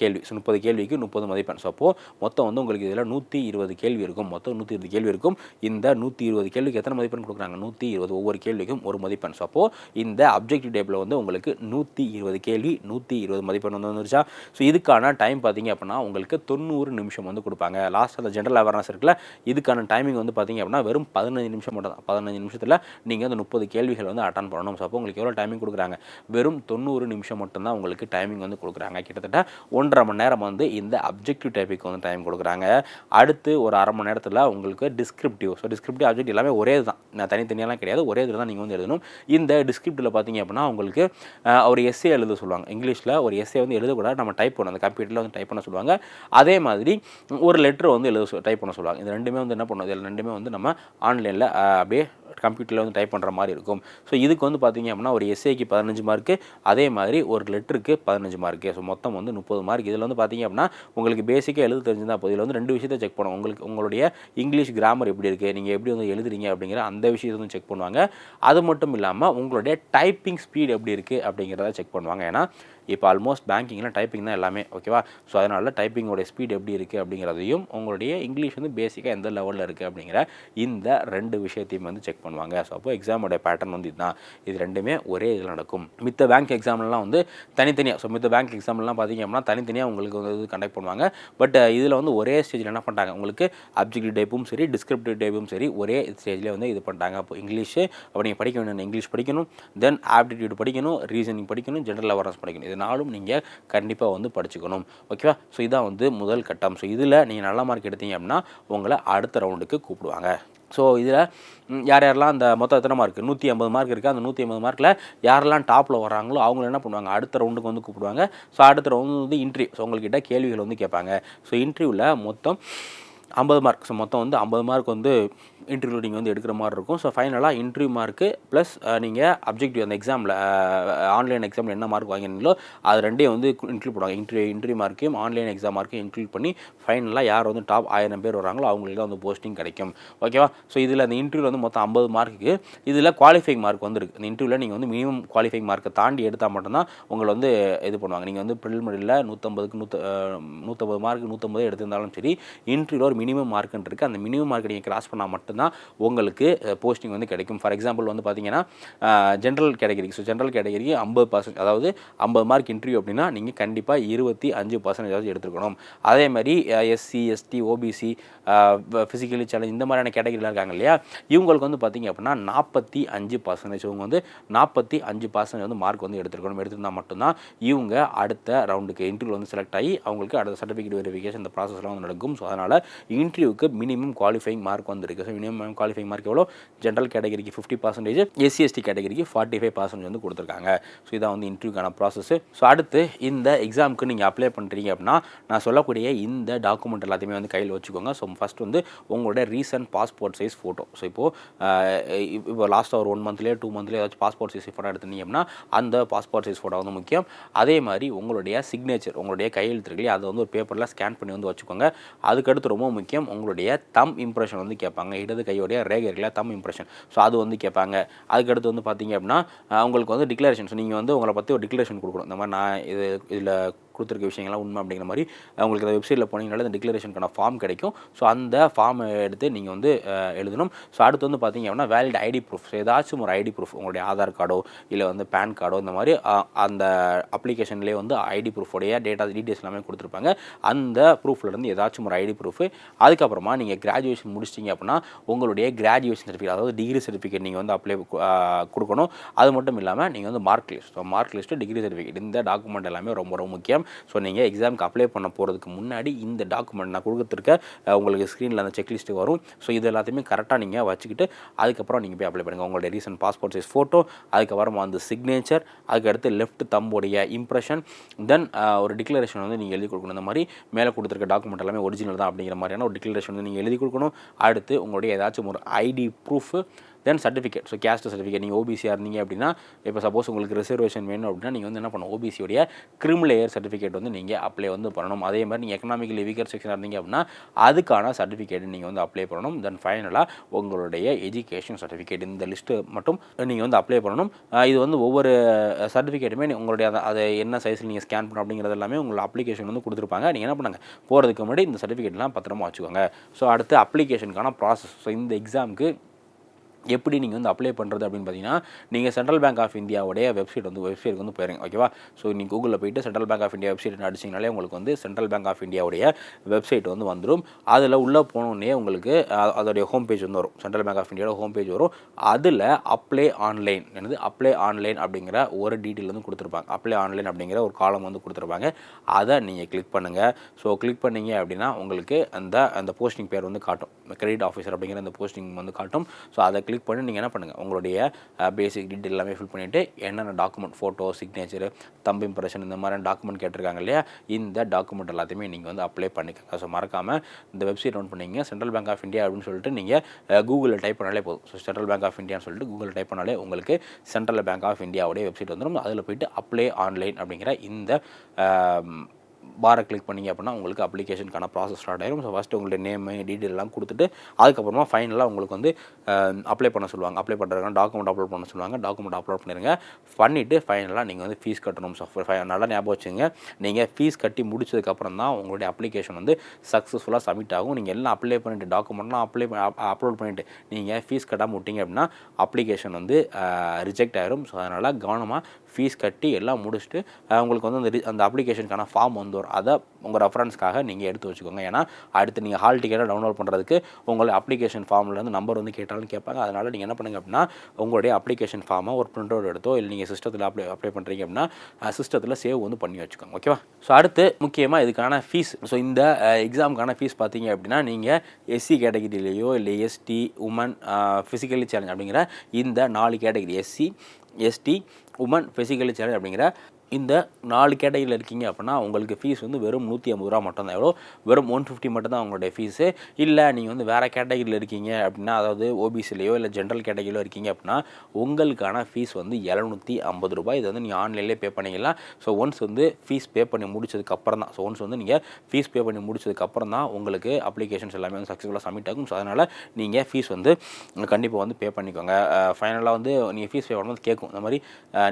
கேள்வி. ஸோ முப்பது கேள்விக்கு முப்பது மதிப்பெண். ஸோ அப்போது மொத்தம் வந்து உங்களுக்கு இதில் நூற்றி இருபது கேள்வி இருக்கும். மொத்தம் நூற்றி இருபது கேள்வி இருக்கும். இந்த நூற்றி இருபது கேள்விக்கு எத்தனை மதிப்பெண் கொடுக்குறாங்க? நூற்றி இருபது. ஒவ்வொரு கேள்விக்கும் ஒரு மதிப்பெண். ஸோ அப்போது இந்த அப்ஜெக்டிவ் டேப்பில் வந்து உங்களுக்கு நூற்றி இருபது கேள்வி நூற்றி இருபது மதிப்பெண் வந்து வந்துருச்சா? ஸோ இதுக்கான டைம் பார்த்தீங்க அப்படின்னா உங்களுக்கு தொண்ணூறு நிமிஷம் வந்து கொடுப்பாங்க. லாஸ்ட் அந்த ஜென்ரல் அவேர்னஸ் இருக்குல்ல? இதுக்கான டைமிங் வந்து பார்த்திங்க அப்படின்னா வெறும் பதினஞ்சு பதினஞ்சு நிமிஷம் மட்டும் தான் பதினஞ்சு நிமிஷத்தில் நீங்கள் அந்த முப்பது கேள்விகள் வந்து அட்டன் பண்ணணும். ஸோ அப்போ உங்களுக்கு எவ்வளோ டைமிங் கொடுக்குறாங்க? வெறும் தொண்ணூறு நிமிஷம் மட்டும்தான் உங்களுக்கு டைமிங் வந்து கொடுக்குறாங்க. கிட்டத்தட்ட ஒன்றரை மணி நேரம் வந்து இந்த அப்ஜெக்டிவ் டைப்புக்கு வந்து டைம் கொடுக்குறாங்க. அடுத்து ஒரு அரை மணி நேரத்தில் உங்களுக்கு டிஸ்கிரிப்டிவ் ஸோ டிஸ்கிரிப்டிவ் அப்ஜெக்ட் எல்லாமே ஒரே தான் நான் தனித்தனியெல்லாம் கிடையாது. ஒரே இதில் தான் நீங்கள் வந்து எழுதணும். இந்த டிஸ்கிரிப்டில் பார்த்தீங்க அப்படின்னா உங்களுக்கு ஒரு எஸ்ஏ எழுத சொல்லுவாங்க. இங்கிலீஷில் ஒரு எஸ்ஏ வந்து எழுதக்கூடாது. நம்ம டைப் பண்ணணும். அந்த கம்ப்யூட்டரில் வந்து டைப் பண்ண சொல்லுவாங்க. அதே மாதிரி ஒரு லெட்டர் வந்து எழுத டைப் பண்ண சொல்லுவாங்க. இது ரெண்டுமே வந்து என்ன பண்ணுவோம் இதில் ரெண்டுமே வந்து நம்ம ஆன்லைனில் அப்படியே கம்ப்யூட்டரில் வந்து டைப் பண்ணுற மாதிரி இருக்கும். ஸோ இதுக்கு வந்து பார்த்தீங்க அப்படின்னா ஒரு எஸ்ஏக்கு பதினஞ்சு மார்க்கு அதே மாதிரி ஒரு லெட்டருக்கு பதினஞ்சு மார்க்கு ஸோ மொத்தம் வந்து முப்பது மார்க் இதில் வந்து பார்த்தீங்க அப்படின்னா உங்களுக்கு பேசிக்காக எழுத தெரிஞ்சிருந்தா போதும். இதில் வந்து ரெண்டு விஷயத்தை செக் பண்ணுவோம். உங்களுக்கு உங்களுடைய இங்கிலீஷ் கிராமர் எப்படி இருக்குது நீங்கள் எப்படி வந்து எழுதுறீங்க அப்படிங்கிற அந்த விஷயத்தை வந்து செக் பண்ணுவாங்க. அது மட்டும் இல்லாமல் உங்களுடைய டைப்பிங் ஸ்பீடு எப்படி இருக்குது அப்படிங்கிறத செக் பண்ணுவாங்க. ஏன்னா இப்போ ஆல்மோஸ்ட் பேங்கிங்கில் டைப்பிங் தான் எல்லாமே ஓகேவா ஸோ அதனால் டைப்பிங்கோட ஸ்பீட் எப்படி இருக்குது அப்படிங்கிறதையும் உங்களுடைய இங்கிலீஷ் வந்து பேசிக்காக எந்த லெவலில் இருக்குது அப்படிங்கிற இந்த ரெண்டு விஷயத்தையும் வந்து செக் பண்ணுவாங்க. ஸோ அப்போ எக்ஸாமோட பேட்டர்ன் வந்து இதுதான். இது ரெண்டுமே ஒரே இதில் நடக்கும். மித்த பேங்க் எக்ஸாம்லாம் வந்து தனித்தனியாக ஸோ மித்த பேங்க் எக்ஸாம்லாம் பார்த்தீங்க அப்படின்னா தனித்தனியாக உங்களுக்கு வந்து கண்டக்ட் பண்ணுவாங்க. பட் இதில் வந்து ஒரே ஸ்டேஜில் என்ன பண்ணிட்டாங்க? உங்களுக்கு அப்ஜெக்டிவ் டைப்பும் சரி டிஸ்கிரிப்டிவ் டைப்பும் சரி ஒரே ஸ்டேஜில் வந்து இது பண்ணிட்டாங்க. அப்போ இங்கிலீஷு அப்போ நீங்கள் படிக்க வேண்டிய இங்கிலீஷ் படிக்கணும் தென் ஆப்டிடியூட் படிக்கணும் ரீசனிங் படிக்கணும் ஜென்ரல் அவேர்னஸ் படிக்கணும். இது நீங்கள் கண்டிப்பாக வந்து படிச்சுக்கணும். ஓகேவா ஸோ இதான் வந்து முதல் கட்டம். ஸோ இதில் நீங்கள் நல்ல மார்க் எடுத்தீங்க அப்படின்னா உங்களை அடுத்த ரவுண்டுக்கு கூப்பிடுவாங்க. ஸோ இதில் யார் யாரெல்லாம் அந்த மொத்தம் எத்தனை மார்க் நூற்றி ஐம்பது மார்க் இருக்குது அந்த நூற்றி ஐம்பது மார்க்கில் யாரெல்லாம் டாப்பில் வராங்களோ அவங்கள என்ன பண்ணுவாங்க? அடுத்த ரவுண்டுக்கு வந்து கூப்பிடுவாங்க. ஸோ அடுத்த ரவுண்டு வந்து இன்ட்ரி ஸோ உங்கள்கிட்ட கேள்விகள் வந்து கேட்பாங்க. ஸோ இன்டர்வியூவில் மொத்தம் ஐம்பது மார்க் ஸோ மொத்தம் வந்து ஐம்பது மார்க் வந்து இன்டர்வியூ நீங்கள் வந்து எடுக்கிற மாதிரி இருக்கும். ஸோ ஃபைனலாக இன்டர்வியூ மார்க்கு ப்ளஸ் நீங்கள் அப்ஜெக்டிவ் அந்த எக்ஸாமில் ஆன்லைன் எக்ஸாமில் என்ன மார்க் வாங்கினீங்களோ அது ரெண்டையும் வந்து இன்க்ளூட் பண்ணுவாங்க. இன்டர்வியூ இன்டர்வியூ மார்க்கையும் ஆன்லைன் எக்ஸாம் மார்க்கையும் இன்க்ளூட் பண்ணி ஃபைனலாக யார் வந்து டாப் ஆயிரம் பேர் வராங்களோ அவங்களுக்கு தான் வந்து போஸ்டிங் கிடைக்கும். ஓகேவா ஸோ இதில் அந்த இன்டர்வியூ வந்து மொத்தம் ஐம்பது மார்க்குக்கு இதில் குவாலிஃபைங் மார்க் வந்துருக்கு. இந்த இன்டர்வியூவில் நீங்கள் வந்து மினிமம் குவாலிஃபைங் மார்க்கை தாண்டி எடுத்தால் மட்டும்தான் உங்களை வந்து இது பண்ணுவாங்க. நீங்கள் வந்து ப்ரிலிமினரியில் நூற்றம்பதுக்கு நூற்ற நூற்றம்பது மார்க் நூற்றம்பது எடுத்திருந்தாலும் சரி இன்டர்வியூவில் ஒரு மினிமம் மார்க்குன்னு இருக்குது அந்த மினிமம் மார்க் நீங்கள் கிராஸ் பண்ணால் மட்டும் மட்டும்தான் உங்களுக்கு போஸ்டிங் வந்து கிடைக்கும். ஃபார் எக்ஸாம்பிள் வந்து பார்த்தீங்கன்னா ஜென்ரல் கேட்டகரி ஸோ ஜென்ரல் கேட்டகரிக்கு ஐம்பது பர்சன்ட் அதாவது ஐம்பது மார்க் இன்டர்வியூ அப்படின்னா நீங்கள் கண்டிப்பாக இருபத்தி அஞ்சு பர்சன்டேஜ் எடுத்துருக்கணும். அதே மாதிரி SC ST OBC physically challenge இந்த மாதிரியான கேட்டகரியில் இருக்காங்க இல்லையா? இவங்களுக்கு வந்து பார்த்தீங்க அப்படின்னா நாற்பத்தி அஞ்சு பர்சன்டேஜ் இவங்க வந்து நாற்பத்தி அஞ்சு பர்சன்டேஜ் வந்து மார்க் வந்து எடுத்துருக்கணும். எடுத்திருந்தால் மட்டும்தான் இவங்க அடுத்த ரவுண்டுக்கு இன்டர்வியூ வந்து செலக்ட் ஆகி அவங்களுக்கு அடுத்த சர்டிஃபிகேட் வெரிஃபிகேஷன் இந்த ப்ராசஸ்லாம் வந்து நடக்கும். ஸோ அதனால் இன்டர்வியூக்கு மினிமம் குவாலிஃபைங் மார்க் வந்துருக்கு ஸோ மினிமம் குவாலிஃபைங் மார்க் எவ்வளோ? ஜென்ரல் கேட்டகரிக்கு ஃபிஃப்டி பர்சன்டேஜ் எஸ்சிஎஸ்டி கேட்டகரிக்கு ஃபார்ட்டி ஃபைவ் பர்சன்டேஜ் வந்து கொடுத்துருக்காங்க. ஸோ இதான் வந்து இன்டர்வியூக்கான ப்ராசஸ் ஸோ அடுத்து இந்த எக்ஸாமுக்கு நீங்கள் அப்ளை பண்ணுறீங்க அப்படின்னா நான் சொல்லக்கூடிய இந்த டாக்குமெண்ட் எல்லாத்தையுமே வந்து கையில் வச்சுக்கோங்க. ஸோ ஃபஸ்ட் வந்து உங்களோட recent passport size photo so இப்போது இப்போ லாஸ்ட்டாக ஒரு ஒன் மந்த்லேயே டூ மந்த்லேயே ஏதாச்சும் பாஸ்போர்ட் சைஸ் ஃபோட்டோ எடுத்தீங்க அப்படின்னா அந்த பாஸ்போர்ட் சைஸ் ஃபோட்டோ வந்து முக்கியம். அதே மாதிரி உங்களுடைய சிக்னேச்சர் உங்களுடைய கையெழுத்து அதை வந்து ஒரு பேப்பரில் ஸ்கேன் பண்ணி வந்து வச்சுக்கோங்க. அதுக்கடுத்து ரொம்ப முக்கியம் உங்களுடைய தம் இம்ப்ரெஷன் வந்து கேட்பாங்க. இடது கையோடைய ரேகை இருக்குல்ல தம் இம்ப்ரெஷன் ஸோ அது வந்து கேட்பாங்க. அதுக்கடுத்து வந்து பார்த்தீங்க அப்படின்னா உங்களுக்கு வந்து டிக்ளரேஷன் நீங்கள் வந்து உங்களை பற்றி ஒரு டிக்ளரேஷன் கொடுக்கணும். இந்த மாதிரி நான் இது இதில் கொடுத்துருக்க விஷயங்கள்லாம் உண்மை அப்படிங்கிற மாதிரி உங்களுக்கு அந்த வெப்சைட்டில் போனீங்கனால அந்த டிக்ளரேஷனுக்கான ஃபார்ம் கிடைக்கும். ஸோ அந்த ஃபார்மை எடுத்து நீங்கள் வந்து எழுதணும். ஸோ அடுத்து வந்து பார்த்தீங்க அப்படின்னா வேலிட் ஐடி ப்ரூஃப் ஏதாச்சும் ஒரு ஐடி ப்ரூஃப் உங்களுடைய ஆதார் கார்டோ இல்லை வந்து பேன் கார்டோ இந்த மாதிரி அந்த அப்ளிகேஷன்லேயே வந்து ஐடி ப்ரூஃபோடைய டேட்டா டீட்டெயில்ஸ் எல்லாமே கொடுத்துருப்பாங்க. அந்த ப்ரூஃப்லேருந்து ஏதாச்சும் ஒரு ஐடி ப்ரூஃப் அதுக்கப்புறமா நீங்கள் கிராஜுவேஷன் முடிச்சிட்டிங்க அப்படின்னா உங்களுடைய கிராஜுவேஷன் சர்டிஃபிகேட் அதாவது டிகிரி சர்டிஃபிகேட் நீங்கள் வந்து அப்ளை கொடுக்கணும். அது மட்டும் இல்லாமல் நீங்கள் வந்து mark list so mark list degree certificate இந்த டாக்குமெண்ட் எல்லாமே ரொம்ப ரொம்ப முக்கியம். ஸோ நீங்கள் எக்ஸாமுக்கு அப்ளை பண்ண போகிறதுக்கு முன்னாடி இந்த டாக்குமெண்ட் நான் கொடுத்துருக்க உங்களுக்கு ஸ்க்ரீனில் அந்த செக்லிஸ்ட்டு வரும். ஸோ இது எல்லாத்தையுமே கரெக்டாக நீங்கள் வச்சுக்கிட்டு அதுக்கப்புறம் நீங்கள் போய் அப்ளை பண்ணுங்கள் உங்களுடைய ரீசன்ட் பாஸ்போர்ட் சைஸ் ஃபோட்டோ அதுக்கப்புறமா அந்த சிக்னேச்சர் அதுக்கடுத்து லெஃப்ட் தம்போடைய இம்ப்ரெஷன் தென் ஒரு டிக்ளரேஷன் வந்து நீங்கள் எழுதி கொடுக்கணும். இந்த மாதிரி மேலே கொடுத்துருக்க டாக்குமெண்ட் எல்லாமே ஒரிஜினல் தான் அப்படிங்கிற மாதிரியான ஒரு டிக்ளரேஷன் வந்து நீங்கள் எழுதி கொடுக்கணும். அடுத்து உங்களுடைய ஏதாச்சும் ஒரு ID proof then certificate so caste certificate நீங்கள் ஓபிசியாக இருந்தீங்க அப்படின்னா இப்போ சப்போஸ் உங்களுக்கு ரிசர்வேஷன் வேணும் அப்படின்னா நீங்கள் வந்து என்ன பண்ணணும்? ஓபிசியோடைய கிரிம் லேயர் சர்டிஃபிகேட் வந்து நீங்கள் அப்ளை வந்து பண்ணணும். அதே மாதிரி நீங்கள் எக்கனாமிக்கலி வீக்கர் செக்ஷனாக இருந்தீங்க அப்படின்னா அதுக்கான சர்டிஃபிகேட் நீங்கள் வந்து அப்ளை பண்ணணும். தென் ஃபைனலாக உங்களுடைய எஜுகேஷன் சர்டிஃபிகேட் இந்த லிஸ்ட்டு மட்டும் நீங்கள் வந்து அப்ளை பண்ணணும். இது வந்து ஒவ்வொரு சர்டிஃபிகேட்டுமே உங்களுடைய அதை அதை என்ன சைஸில் நீங்கள் ஸ்கேன் பண்ணணும் அப்படிங்கிறது எல்லாமே உங்களோட அப்ளிகேஷன் வந்து கொடுத்துருப்பாங்க. நீங்கள் என்ன பண்ணுங்க? போகிறதுக்கு முன்னாடி இந்த சர்டிஃபிகேட்லாம் பத்திரமா வச்சுக்கோங்க. ஸோ அடுத்து அப்ளிகேஷனுக்கான ப்ராசஸ் ஸோ இந்த எக்ஸாமுக்கு எப்படி நீங்கள் வந்து அப்ளை பண்ணுறது அப்படின்னு பார்த்தீங்கன்னா நீங்கள் சென்ட்ரல் பேங்க் ஆஃப் இந்தியாவுடைய வெப்சைட் வந்து வெப்சைட் வந்து போயிருங்க ஓகேவா ஸோ நீங்கள் கூகுளில் போயிட்டு central bank of India website அடிச்சிங்கனாலே உங்களுக்கு வந்து சென்ட்ரல் பேங்க் ஆஃப் இந்தியாவுடைய வெப்சைட் வந்து வந்துடும் அதில் உள்ளே போனோடனே உங்களுக்கு அதோடைய ஹோம் பேஜ் வந்து வரும். சென்ட்ரல் பேங்க் ஆஃப் இந்தியாவோட ஹோம் பேஜ் வரும். அதில் அப்ளை ஆன்லைன் என்னது? அப்ளை ஆன்லைன் அப்படிங்கிற ஒரு டீட்டெயில் வந்து கொடுத்துருப்பாங்க. அப்ளை ஆன்லைன் அப்படிங்கிற ஒரு காலம் வந்து கொடுத்துருப்பாங்க. அதை நீங்கள் கிளிக் பண்ணுங்கள் ஸோ கிளிக் பண்ணீங்க அப்படின்னா உங்களுக்கு அந்த அந்த போஸ்டிங் பேர் வந்து காட்டும். கிரெடிட் ஆஃபீஸர் அப்படிங்கிற அந்த போஸ்டிங் வந்து காட்டும். ஸோ அதை கிளிக் பண்ணி நீங்கள் என்ன பண்ணுங்கள் உங்களுடைய பேசிக் டீட்டெயில் எல்லாமே ஃபில் பண்ணிவிட்டு என்னென்ன document photo signature thumb impression இந்த மாதிரி டாக்குமெண்ட் கேட்டிருக்காங்க இல்லையா? இந்த டாக்குமெண்ட் எல்லாத்தையுமே நீங்கள் வந்து அப்ளை பண்ணிக்கோங்க. ஸோ மறக்காமல் இந்த வெப்சைட் ரவுண்ட் பண்ணிங்க சென்ட்ரல் பேங்க் ஆஃப் இந்தியா அப்படின்னு சொல்லிட்டு நீங்கள் கூகுளில் டைப் பண்ணாலே போதும். ஸோ சென்ட்ரல் பேங்க் ஆஃப் இந்தியான்னு சொல்லிட்டு கூகுளில் டைப் பண்ணாலே உங்களுக்கு சென்ட்ரல் பேங்க் ஆஃப் இந்தியாவுடைய வெப்சைட் வந்துடும். அதில் போயிட்டு அப்ளை ஆன்லைன் அப்படிங்கிற இந்த பாரை கிளிக் பண்ணீங்க அப்படின்னா உங்களுக்கு அப்ளிகேஷனுக்கான ப்ராசஸ் ஸ்டார்ட் ஆயிரும். ஸோ ஃபஸ்ட்டு உங்களுடைய நேமு டீட்டெயிலெலாம் கொடுத்துட்டு அதுக்கப்புறமா ஃபைனலாக உங்களுக்கு வந்து அப்ளை பண்ண சொல்லுவாங்க. அப்ளை பண்ணுறதுக்கான டாக்குமெண்ட் அப்லோட் பண்ண சொல்லுவாங்க. டாக்குமெண்ட் அப்லோட் பண்ணிடுங்க பண்ணிவிட்டு ஃபைனலாக நீங்கள் வந்து ஃபீஸ் கட்டணும். ஸோ நல்லா ஞாபகம் வச்சுங்க நீங்கள் ஃபீஸ் கட்டி முடிச்சதுக்கப்புறம் தான் உங்களுடைய அப்ளிகேஷன் வந்து சக்ஸஸ்ஃபுல்லாக சப்மிட் ஆகும். நீங்கள் எல்லாம் அப்ளை பண்ணிட்டு டாக்குமெண்ட்லாம் அப்ளை அப்லோட் பண்ணிவிட்டு நீங்கள் ஃபீஸ் கட்டாமல் விட்டீங்க அப்படின்னா அப்ளிகேஷன் வந்து ரிஜெக்ட் ஆகிடும் ஸோ அதனால் கவனமாக ஃபீஸ் கட்டி எல்லாம் முடிச்சுட்டு உங்களுக்கு வந்து அந்த அந்த அப்ளிகேஷனுக்கான ஃபார்ம் வந்து வரும் அதை உங்கள் ரெஃபரன்ஸ்க்காக நீங்கள் எடுத்து வச்சுக்கோங்க. ஏன்னா அடுத்து நீங்கள் ஹால் டிக்கெட்டை டவுன்லோட் பண்ணுறதுக்கு உங்களுடைய அப்ளிகேஷன் ஃபார்ம்லேருந்து நம்பர் வந்து கேட்டாலும் கேட்பாங்க. அதனால் நீங்கள் என்ன பண்ணுங்க அப்படின்னா உங்களுடைய அப்ளிகேஷன் ஃபார்மை ஒரு பிரிண்ட் அவுட் எடுத்தோ இல்லை நீங்கள் சிஸ்டத்தில் அப்ளை அப்ளை பண்ணுறீங்க அப்படின்னா சிஸ்டத்தில் சேவ் வந்து பண்ணி வச்சுக்கோங்க. ஓகேவா ஸோ அடுத்து முக்கியமாக இதுக்கான ஃபீஸ் ஸோ இந்த எக்ஸாமுக்கான ஃபீஸ் பார்த்தீங்க அப்படின்னா நீங்கள் எஸ்சி கேட்டகிரிலேயோ இல்லை எஸ்டி உமன் ஃபிசிக்கலி சேலஞ்ச் அப்படிங்கிற இந்த நாலு category SC ST women physically challenge அப்படிங்கிற இந்த நாலு கேட்டகரியில் இருக்கீங்க அப்படின்னா உங்களுக்கு ஃபீஸ் வந்து வெறும் நூற்றி ஐம்பது ரூபா மட்டும்தான் எவ்வளோ? வெறும் ஒன் ஃபிஃப்டி மட்டும் தான் உங்களுடைய ஃபீஸு இல்லை நீங்கள் வந்து வேறு கேட்டகரியில் இருக்கீங்க அப்படின்னா அதாவது ஓபிசிலையோ இல்லை ஜென்ரல் கேட்டகரியிலோ இருக்கீங்க அப்படின்னா உங்களுக்கான ஃபீஸ் வந்து எழுநூற்றி ஐம்பது ரூபாய். இது வந்து நீங்கள் ஆன்லைன்லேயே பே பண்ணிக்கலாம். ஸோ ஒன்ஸ் வந்து ஃபீஸ் பே பண்ணி முடிச்சதுக்கப்புறம் தான். ஸோ ஒன்ஸ் வந்து நீங்கள் ஃபீஸ் பே பண்ணி முடிச்சதுக்கப்புறம் தான் உங்களுக்கு அப்ளிகேஷன்ஸ் எல்லாமே வந்து சக்ஸஸ்ஃபுல்லாக சப்மிட் ஆகும். ஸோ அதனால் நீங்கள் ஃபீஸ் வந்து கண்டிப்பாக வந்து பே பண்ணிக்கோங்க. ஃபைனலாக வந்து நீங்கள் ஃபீஸ் பே பண்ணும்போது கேட்கும். இந்த மாதிரி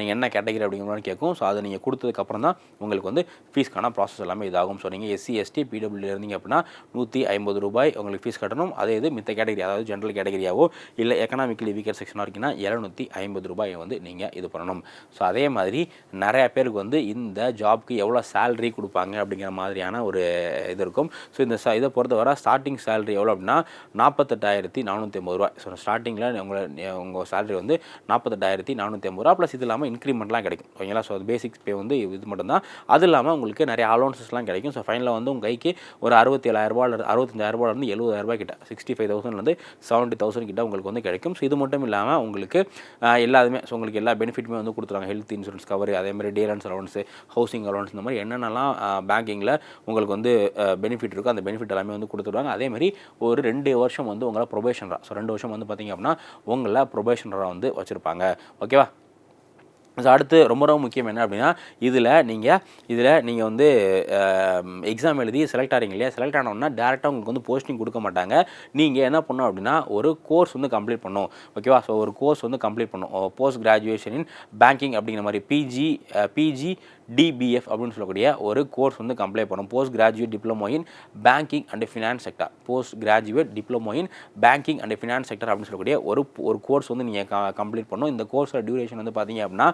நீங்கள் என்ன கேட்டகரி அப்படிங்கிற மாதிரி கேட்கும். ஸோ அதை நீங்கள் கொடுத்ததுக்கப்புறம் தான் உங்களுக்கு வந்து ஃபீஸ்க்கான ப்ராசஸ் எல்லாமே இதாகும். ஸோ நீங்கள் எஸ்சி எஸ்டி பிடபிள்யூ இருந்தீங்க அப்படின்னா நூற்றி ஐம்பது ரூபாய் உங்களுக்கு ஃபீஸ் கட்டணும். அதே இது மித்த கேட்டகரி அதாவது ஜென்ரல் கேட்டகரியாவோ இல்லை எக்கனாமிக்கலி வீக்கர் செக்ஷனாக இருக்கீங்கன்னா எழுநூற்றி ஐம்பது ரூபாயை வந்து நீங்கள் இது பண்ணணும். ஸோ அதே மாதிரி நிறையா பேருக்கு வந்து இந்த ஜாப்க்கு எவ்வளோ சேலரி கொடுப்பாங்க அப்படிங்கிற மாதிரியான ஒரு இது இருக்கும். ஸோ இந்த இதை பொறுத்தவரை ஸ்டார்டிங் சேலரி எவ்வளோ அப்படின்னா நாற்பத்தெட்டாயிரத்தி நானூற்றி ஐம்பது ரூபா ஸோ ஸ்டார்டிங்கில் உங்களை உங்கள் சேலரி வந்து நாற்பத்தெட்டாயிரத்தி நானூற்றி ஐம்பது ரூபா ப்ளஸ் இது இல்லாமல் இன்க்ரிமெண்ட்லாம் கிடைக்கும். ஓகேங்களா? ஸோ பேசிக் பே வந்து இது மட்டும்தான். அது இல்லாமல் உங்களுக்கு நிறைய அலோன்சஸ்லாம் கிடைக்கும். ஸோ ஃபைனலாக வந்து உங்கள் கைக்கு ஒரு அறுபத்தி ஏழாயிரரூபாவில் அறுபத்தஞ்சாயிரரூபாலேருந்து எழுபதாயிரரூபா கிட்ட சிக்ஸ்டி ஃபைவ் தௌசண்ட்லேருந்து செவன்ட்டி தௌசண்ட் கிட்ட உங்களுக்கு வந்து கிடைக்கும். ஸோ இது மட்டும் இல்லாமல் உங்களுக்கு ஆஹ், ஸோ உங்களுக்கு எல்லா பெனிஃபிட்டுமே வந்து கொடுத்துருவாங்க. ஹெல்த் இன்சூரன்ஸ் கவர் அதே மாதிரி டேரன்ஸ் அலவன்ஸு ஹவுசிங் அலவன்ஸ் இந்த மாதிரி என்னென்னலாம் பேங்கிங்கில் உங்களுக்கு வந்து பெனிஃபிட் இருக்கோ அந்த பெனிஃபிட் எல்லாமே வந்து கொடுத்துருவாங்க. அதே மாதிரி ஒரு ரெண்டு வருஷம் வந்து உங்களை ப்ரொபேஷனராக ஸோ ரெண்டு வருஷம் வந்து பார்த்தீங்க அப்படின்னா உங்களை ப்ரொபேஷனராக வந்து வச்சுருப்பாங்க. ஓகேவா ஸோ அடுத்து ரொம்ப ரொம்ப முக்கியம் என்ன அப்படின்னா இதில் நீங்கள் இதில் நீங்கள் வந்து எக்ஸாம் எழுதி செலக்ட் ஆகிறீங்க இல்லையா? செலக்ட் ஆனோன்னா டேரெக்டாக உங்களுக்கு வந்து போஸ்டிங் கொடுக்க மாட்டாங்க. நீங்கள் என்ன பண்ணணும் அப்படின்னா ஒரு கோர்ஸ் வந்து கம்ப்ளீட் பண்ணும் ஓகேவா ஸோ ஒரு கோர்ஸ் வந்து கம்ப்ளீட் பண்ணும் போஸ்ட் கிராஜுவேஷன் இன் பேங்கிங் அப்படிங்கிற மாதிரி பிஜி பிஜி டிபிஎஃப் அப்படின்னு சொல்லக்கூடிய ஒரு கோர்ஸ் வந்து கம்ப்ளீட் பண்ணும். Post graduate diploma in banking and finance sector post graduate diploma in banking and finance sector அப்படின்னு சொல்லக்கூடிய ஒரு ஒரு கோர்ஸ் வந்து நீங்கள் கம்ப்ளீட் பண்ணும். இந்த கோர்ஸோட டியூரேஷன் வந்து பார்த்தீங்க அப்படின்னா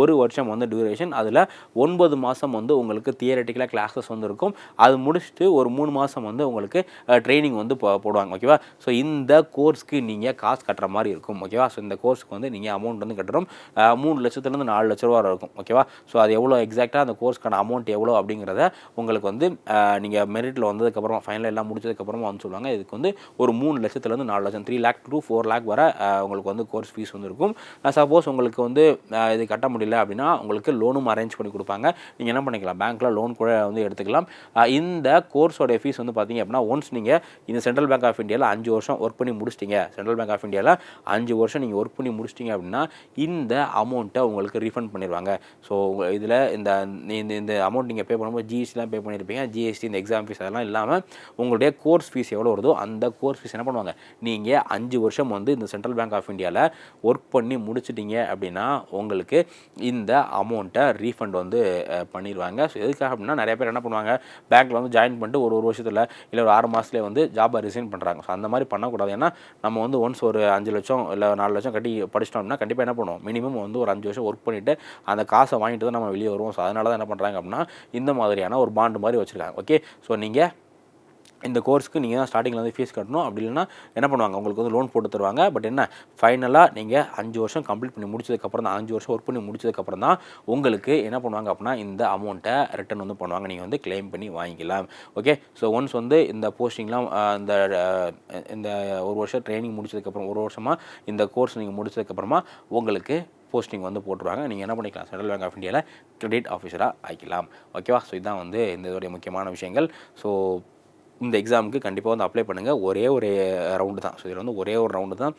ஒரு வருஷம் வந்து டியூரேஷன் அதில் ஒன்பது மாதம் வந்து உங்களுக்கு தியரட்டிக்கலாக கிளாஸஸ் வந்து இருக்கும். அது முடிச்சுட்டு ஒரு மூணு மாதம் வந்து உங்களுக்கு ட்ரைனிங் வந்து போடுவாங்க. ஓகேவா ஸோ இந்த கோர்ஸ்க்கு நீங்கள் காசு கட்டுற மாதிரி இருக்கும். ஓகேவா ஸோ இந்த கோர்ஸ்க்கு வந்து நீங்கள் அமௌண்ட் வந்து கட்டுறோம். மூணு லட்சத்துலேருந்து நாலு லட்ச ரூபா இருக்கும். ஓகேவா ஸோ அது எவ்வளோ எக்ஸாக்டாக அந்த கோர்ஸ்க்கான அமௌண்ட் எவ்வளோ அப்படிங்கிறத உங்களுக்கு வந்து நீங்கள் மெரிட்டில் வந்ததுக்கப்புறம் ஃபைனல் எல்லாம் முடிச்சதுக்கப்புறமா வந்து சொல்லுவாங்க. இதுக்கு வந்து ஒரு மூணு லட்சத்துலேருந்து நாலு லட்சம் three lakh to four lakh வர உங்களுக்கு வந்து கோர்ஸ் ஃபீஸ் வந்து இருக்கும். சப்போஸ் உங்களுக்கு வந்து இது கட்ட முடியல அப்படின்னா உங்களுக்கு லோனும் அரேஞ்ச் பண்ணி கொடுப்பாங்க. நீங்கள் என்ன பண்ணிக்கலாம்? பேங்க்கில் லோன் கூட வந்து எடுத்துக்கலாம். இந்த கோர்ஸோடைய ஃபீஸ் வந்து பார்த்தீங்க அப்படின்னா ஒன்ஸ் நீங்கள் இந்த சென்ட்ரல் பேங்க் ஆஃப் இந்தியாவில் அஞ்சு வருஷம் ஒர்க் பண்ணி முடிச்சிட்டிங்க. சென்ட்ரல் பேங்க் ஆஃப் இந்தியாவில் அஞ்சு வருஷம் நீங்கள் ஒர்க் பண்ணி முடிச்சிட்டிங்க அப்படின்னா இந்த அமௌண்ட்டை உங்களுக்கு ரீஃபண்ட் பண்ணிடுவாங்க ஸோ இதில் இந்த இந்த இந்த அமௌண்ட் நீங்கள் பே பண்ணும்போது ஜிஎஸ்டிலாம் பே பண்ணியிருப்பீங்க ஜிஎஸ்டி இந்த எக்ஸாம் ஃபீஸ் அதெல்லாம் இல்லாமல் உங்களுடைய கோர்ஸ் ஃபீஸ் எவ்வளோ வருதோ அந்த கோர்ஸ் ஃபீஸ் என்ன பண்ணுவாங்க? நீங்கள் அஞ்சு வருஷம் வந்து இந்த சென்ட்ரல் பேங்க் ஆஃப் இந்தியாவில் ஒர்க் பண்ணி முடிச்சிட்டிங்க அப்படின்னா உங்களுக்கு இந்த அமௌண்ட்டை ரீஃபண்ட் வந்து பண்ணிடுவாங்க ஸோ எதுக்காக அப்படின்னா நிறைய பேர் என்ன பண்ணுவாங்க? பேங்க்கில் வந்து ஜாயின் பண்ணிட்டு ஒரு ஒரு வருஷத்தில் இல்லை ஒரு ஆறு மாதத்துலேயே வந்து ஜாபை ரிசைன் பண்ணுறாங்க ஸோ அந்த மாதிரி பண்ணக்கூடாது. ஏன்னா நம்ம வந்து ஒன்ஸ் ஒரு அஞ்சு லட்சம் இல்லை நாலு லட்சம் கட்டி படிச்சிட்டோம்னா கண்டிப்பாக என்ன பண்ணுவோம்? மினிமம் வந்து ஒரு அஞ்சு வருஷம் ஒர்க் பண்ணிவிட்டு அந்த காசை வாங்கிட்டு தான் நம்ம வெளியே வருவோம். ஸோ அதனால தான் என்ன பண்ணுறாங்க அப்படின்னா இந்த மாதிரியான ஒரு பாண்டு மாதிரி வச்சுருக்காங்க. ஓகே ஸோ நீங்கள் இந்த கோர்ஸ்க்கு நீங்கள் தான் ஸ்டார்டிங்கில் வந்து ஃபீஸ் கட்டணும். அப்படி இல்லைன்னா என்ன பண்ணுவாங்க? உங்களுக்கு வந்து லோன் போட்டு தருவாங்க. பட் என்ன? ஃபைனலாக நீங்கள் அஞ்சு வருஷம் கம்ப்ளீட் பண்ணி முடிச்சதுக்கப்புறம் தான் அஞ்சு வருஷம் ஒர்க் பண்ணி முடிச்சதுக்கப்புறம் தான் உங்களுக்கு என்ன பண்ணுவாங்க அப்படின்னா இந்த அமௌண்ட்டை ரிட்டர்ன் வந்து பண்ணுவாங்க. நீங்கள் வந்து கிளைம் பண்ணி வாங்கிக்கலாம். ஓகே ஸோ ஒன்ஸ் வந்து இந்த போஸ்டிங்லாம் இந்த இந்த ஒரு வருஷம் ட்ரைனிங் முடிச்சதுக்கப்புறம் ஒரு வருஷமாக இந்த கோர்ஸ் நீங்கள் முடிச்சதுக்கப்புறமா உங்களுக்கு போஸ்டிங் வந்து போட்டுருவாங்க. நீங்கள் என்ன பண்ணிக்கலாம்? சென்ட்ரல் பேங்க் ஆஃப் இந்தியாவில் கிரெடிட் ஆஃபீஸராக ஆகிக்கலாம் ஓகேவா ஸோ இதுதான் வந்து இந்த இதோடைய முக்கியமான விஷயங்கள். ஸோ இந்த எக்ஸாமுக்கு கண்டிப்பாக வந்து அப்ளை பண்ணுங்கள் ஒரே ஒரு ரவுண்டு தான். ஸோ இதில் வந்து ஒரே ஒரு ரவுண்டு தான்.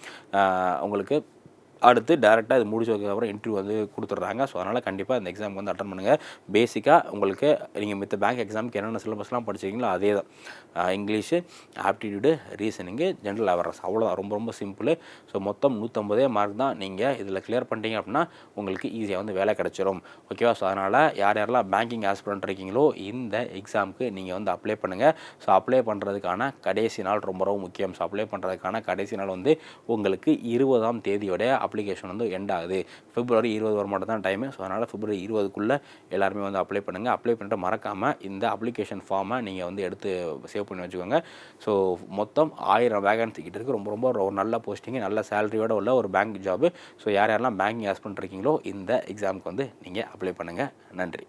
உங்களுக்கு அடுத்து டேரெக்டாக இது முடிச்சதுக்கப்புறம் இன்டர்வியூ வந்து கொடுத்துட்றாங்க. ஸோ அதனால் கண்டிப்பாக இந்த எக்ஸாம் வந்து அட்டன் பண்ணுங்கள் பேசிக்காக உங்களுக்கு நீங்கள் மித்த பேங்க் எக்ஸாமுக்கு என்னென்ன சிலபஸ்லாம் படிச்சிருக்கீங்களோ அதே தான் English aptitude reasoning general awareness அவ்வளோதான் ரொம்ப ரொம்ப சிம்பிள் ஸோ மொத்தம் நூற்றம்பதே மார்க் தான் நீங்கள் இதில் கிளியர் பண்ணிட்டீங்க அப்படின்னா உங்களுக்கு ஈஸியாக வந்து வேலை கிடச்சிரும். ஓகேவா ஸோ அதனால் யார் யாரெல்லாம் பேங்கிங் ஆஸ்பிரண்ட் இருக்கீங்களோ இந்த எக்ஸாமுக்கு நீங்கள் வந்து அப்ளை பண்ணுங்கள் ஸோ அப்ளை பண்ணுறதுக்கான கடைசி நாள் ரொம்ப ரொம்ப முக்கியம். ஸோ அப்ளை பண்ணுறதுக்கான கடைசி நாள் வந்து உங்களுக்கு இருபதாம் தேதியோட அப்ளிகேஷன் வந்து எண்ட் ஆகுது. பிப்ரவரி இருபது வர மட்டும் தான் டைமு ஸோ அதனால் பிப்ரவரி இருபதுக்குள்ளே எல்லாருமே வந்து அப்ளை பண்ணுங்கள் அப்ளை பண்ணிட்டு மறக்காமல் இந்த அப்ளிகேஷன் ஃபார்மை நீங்கள் வந்து எடுத்து சேவ் பண்ணி வச்சுக்கோங்க. ஸோ மொத்தம் ஆயிரம் வேகன்சி கிட்ட இருக்குது ரொம்ப ரொம்ப ஒரு நல்ல போஸ்டிங்கு நல்ல சேலரியோட உள்ள ஒரு பேங்க் ஜாபு ஸோ யார் யாரெல்லாம் பேங்கிங் ஆஸ்பண்ட் இருக்கீங்களோ இந்த எக்ஸாமுக்கு வந்து நீங்கள் அப்ளை பண்ணுங்கள் நன்றி.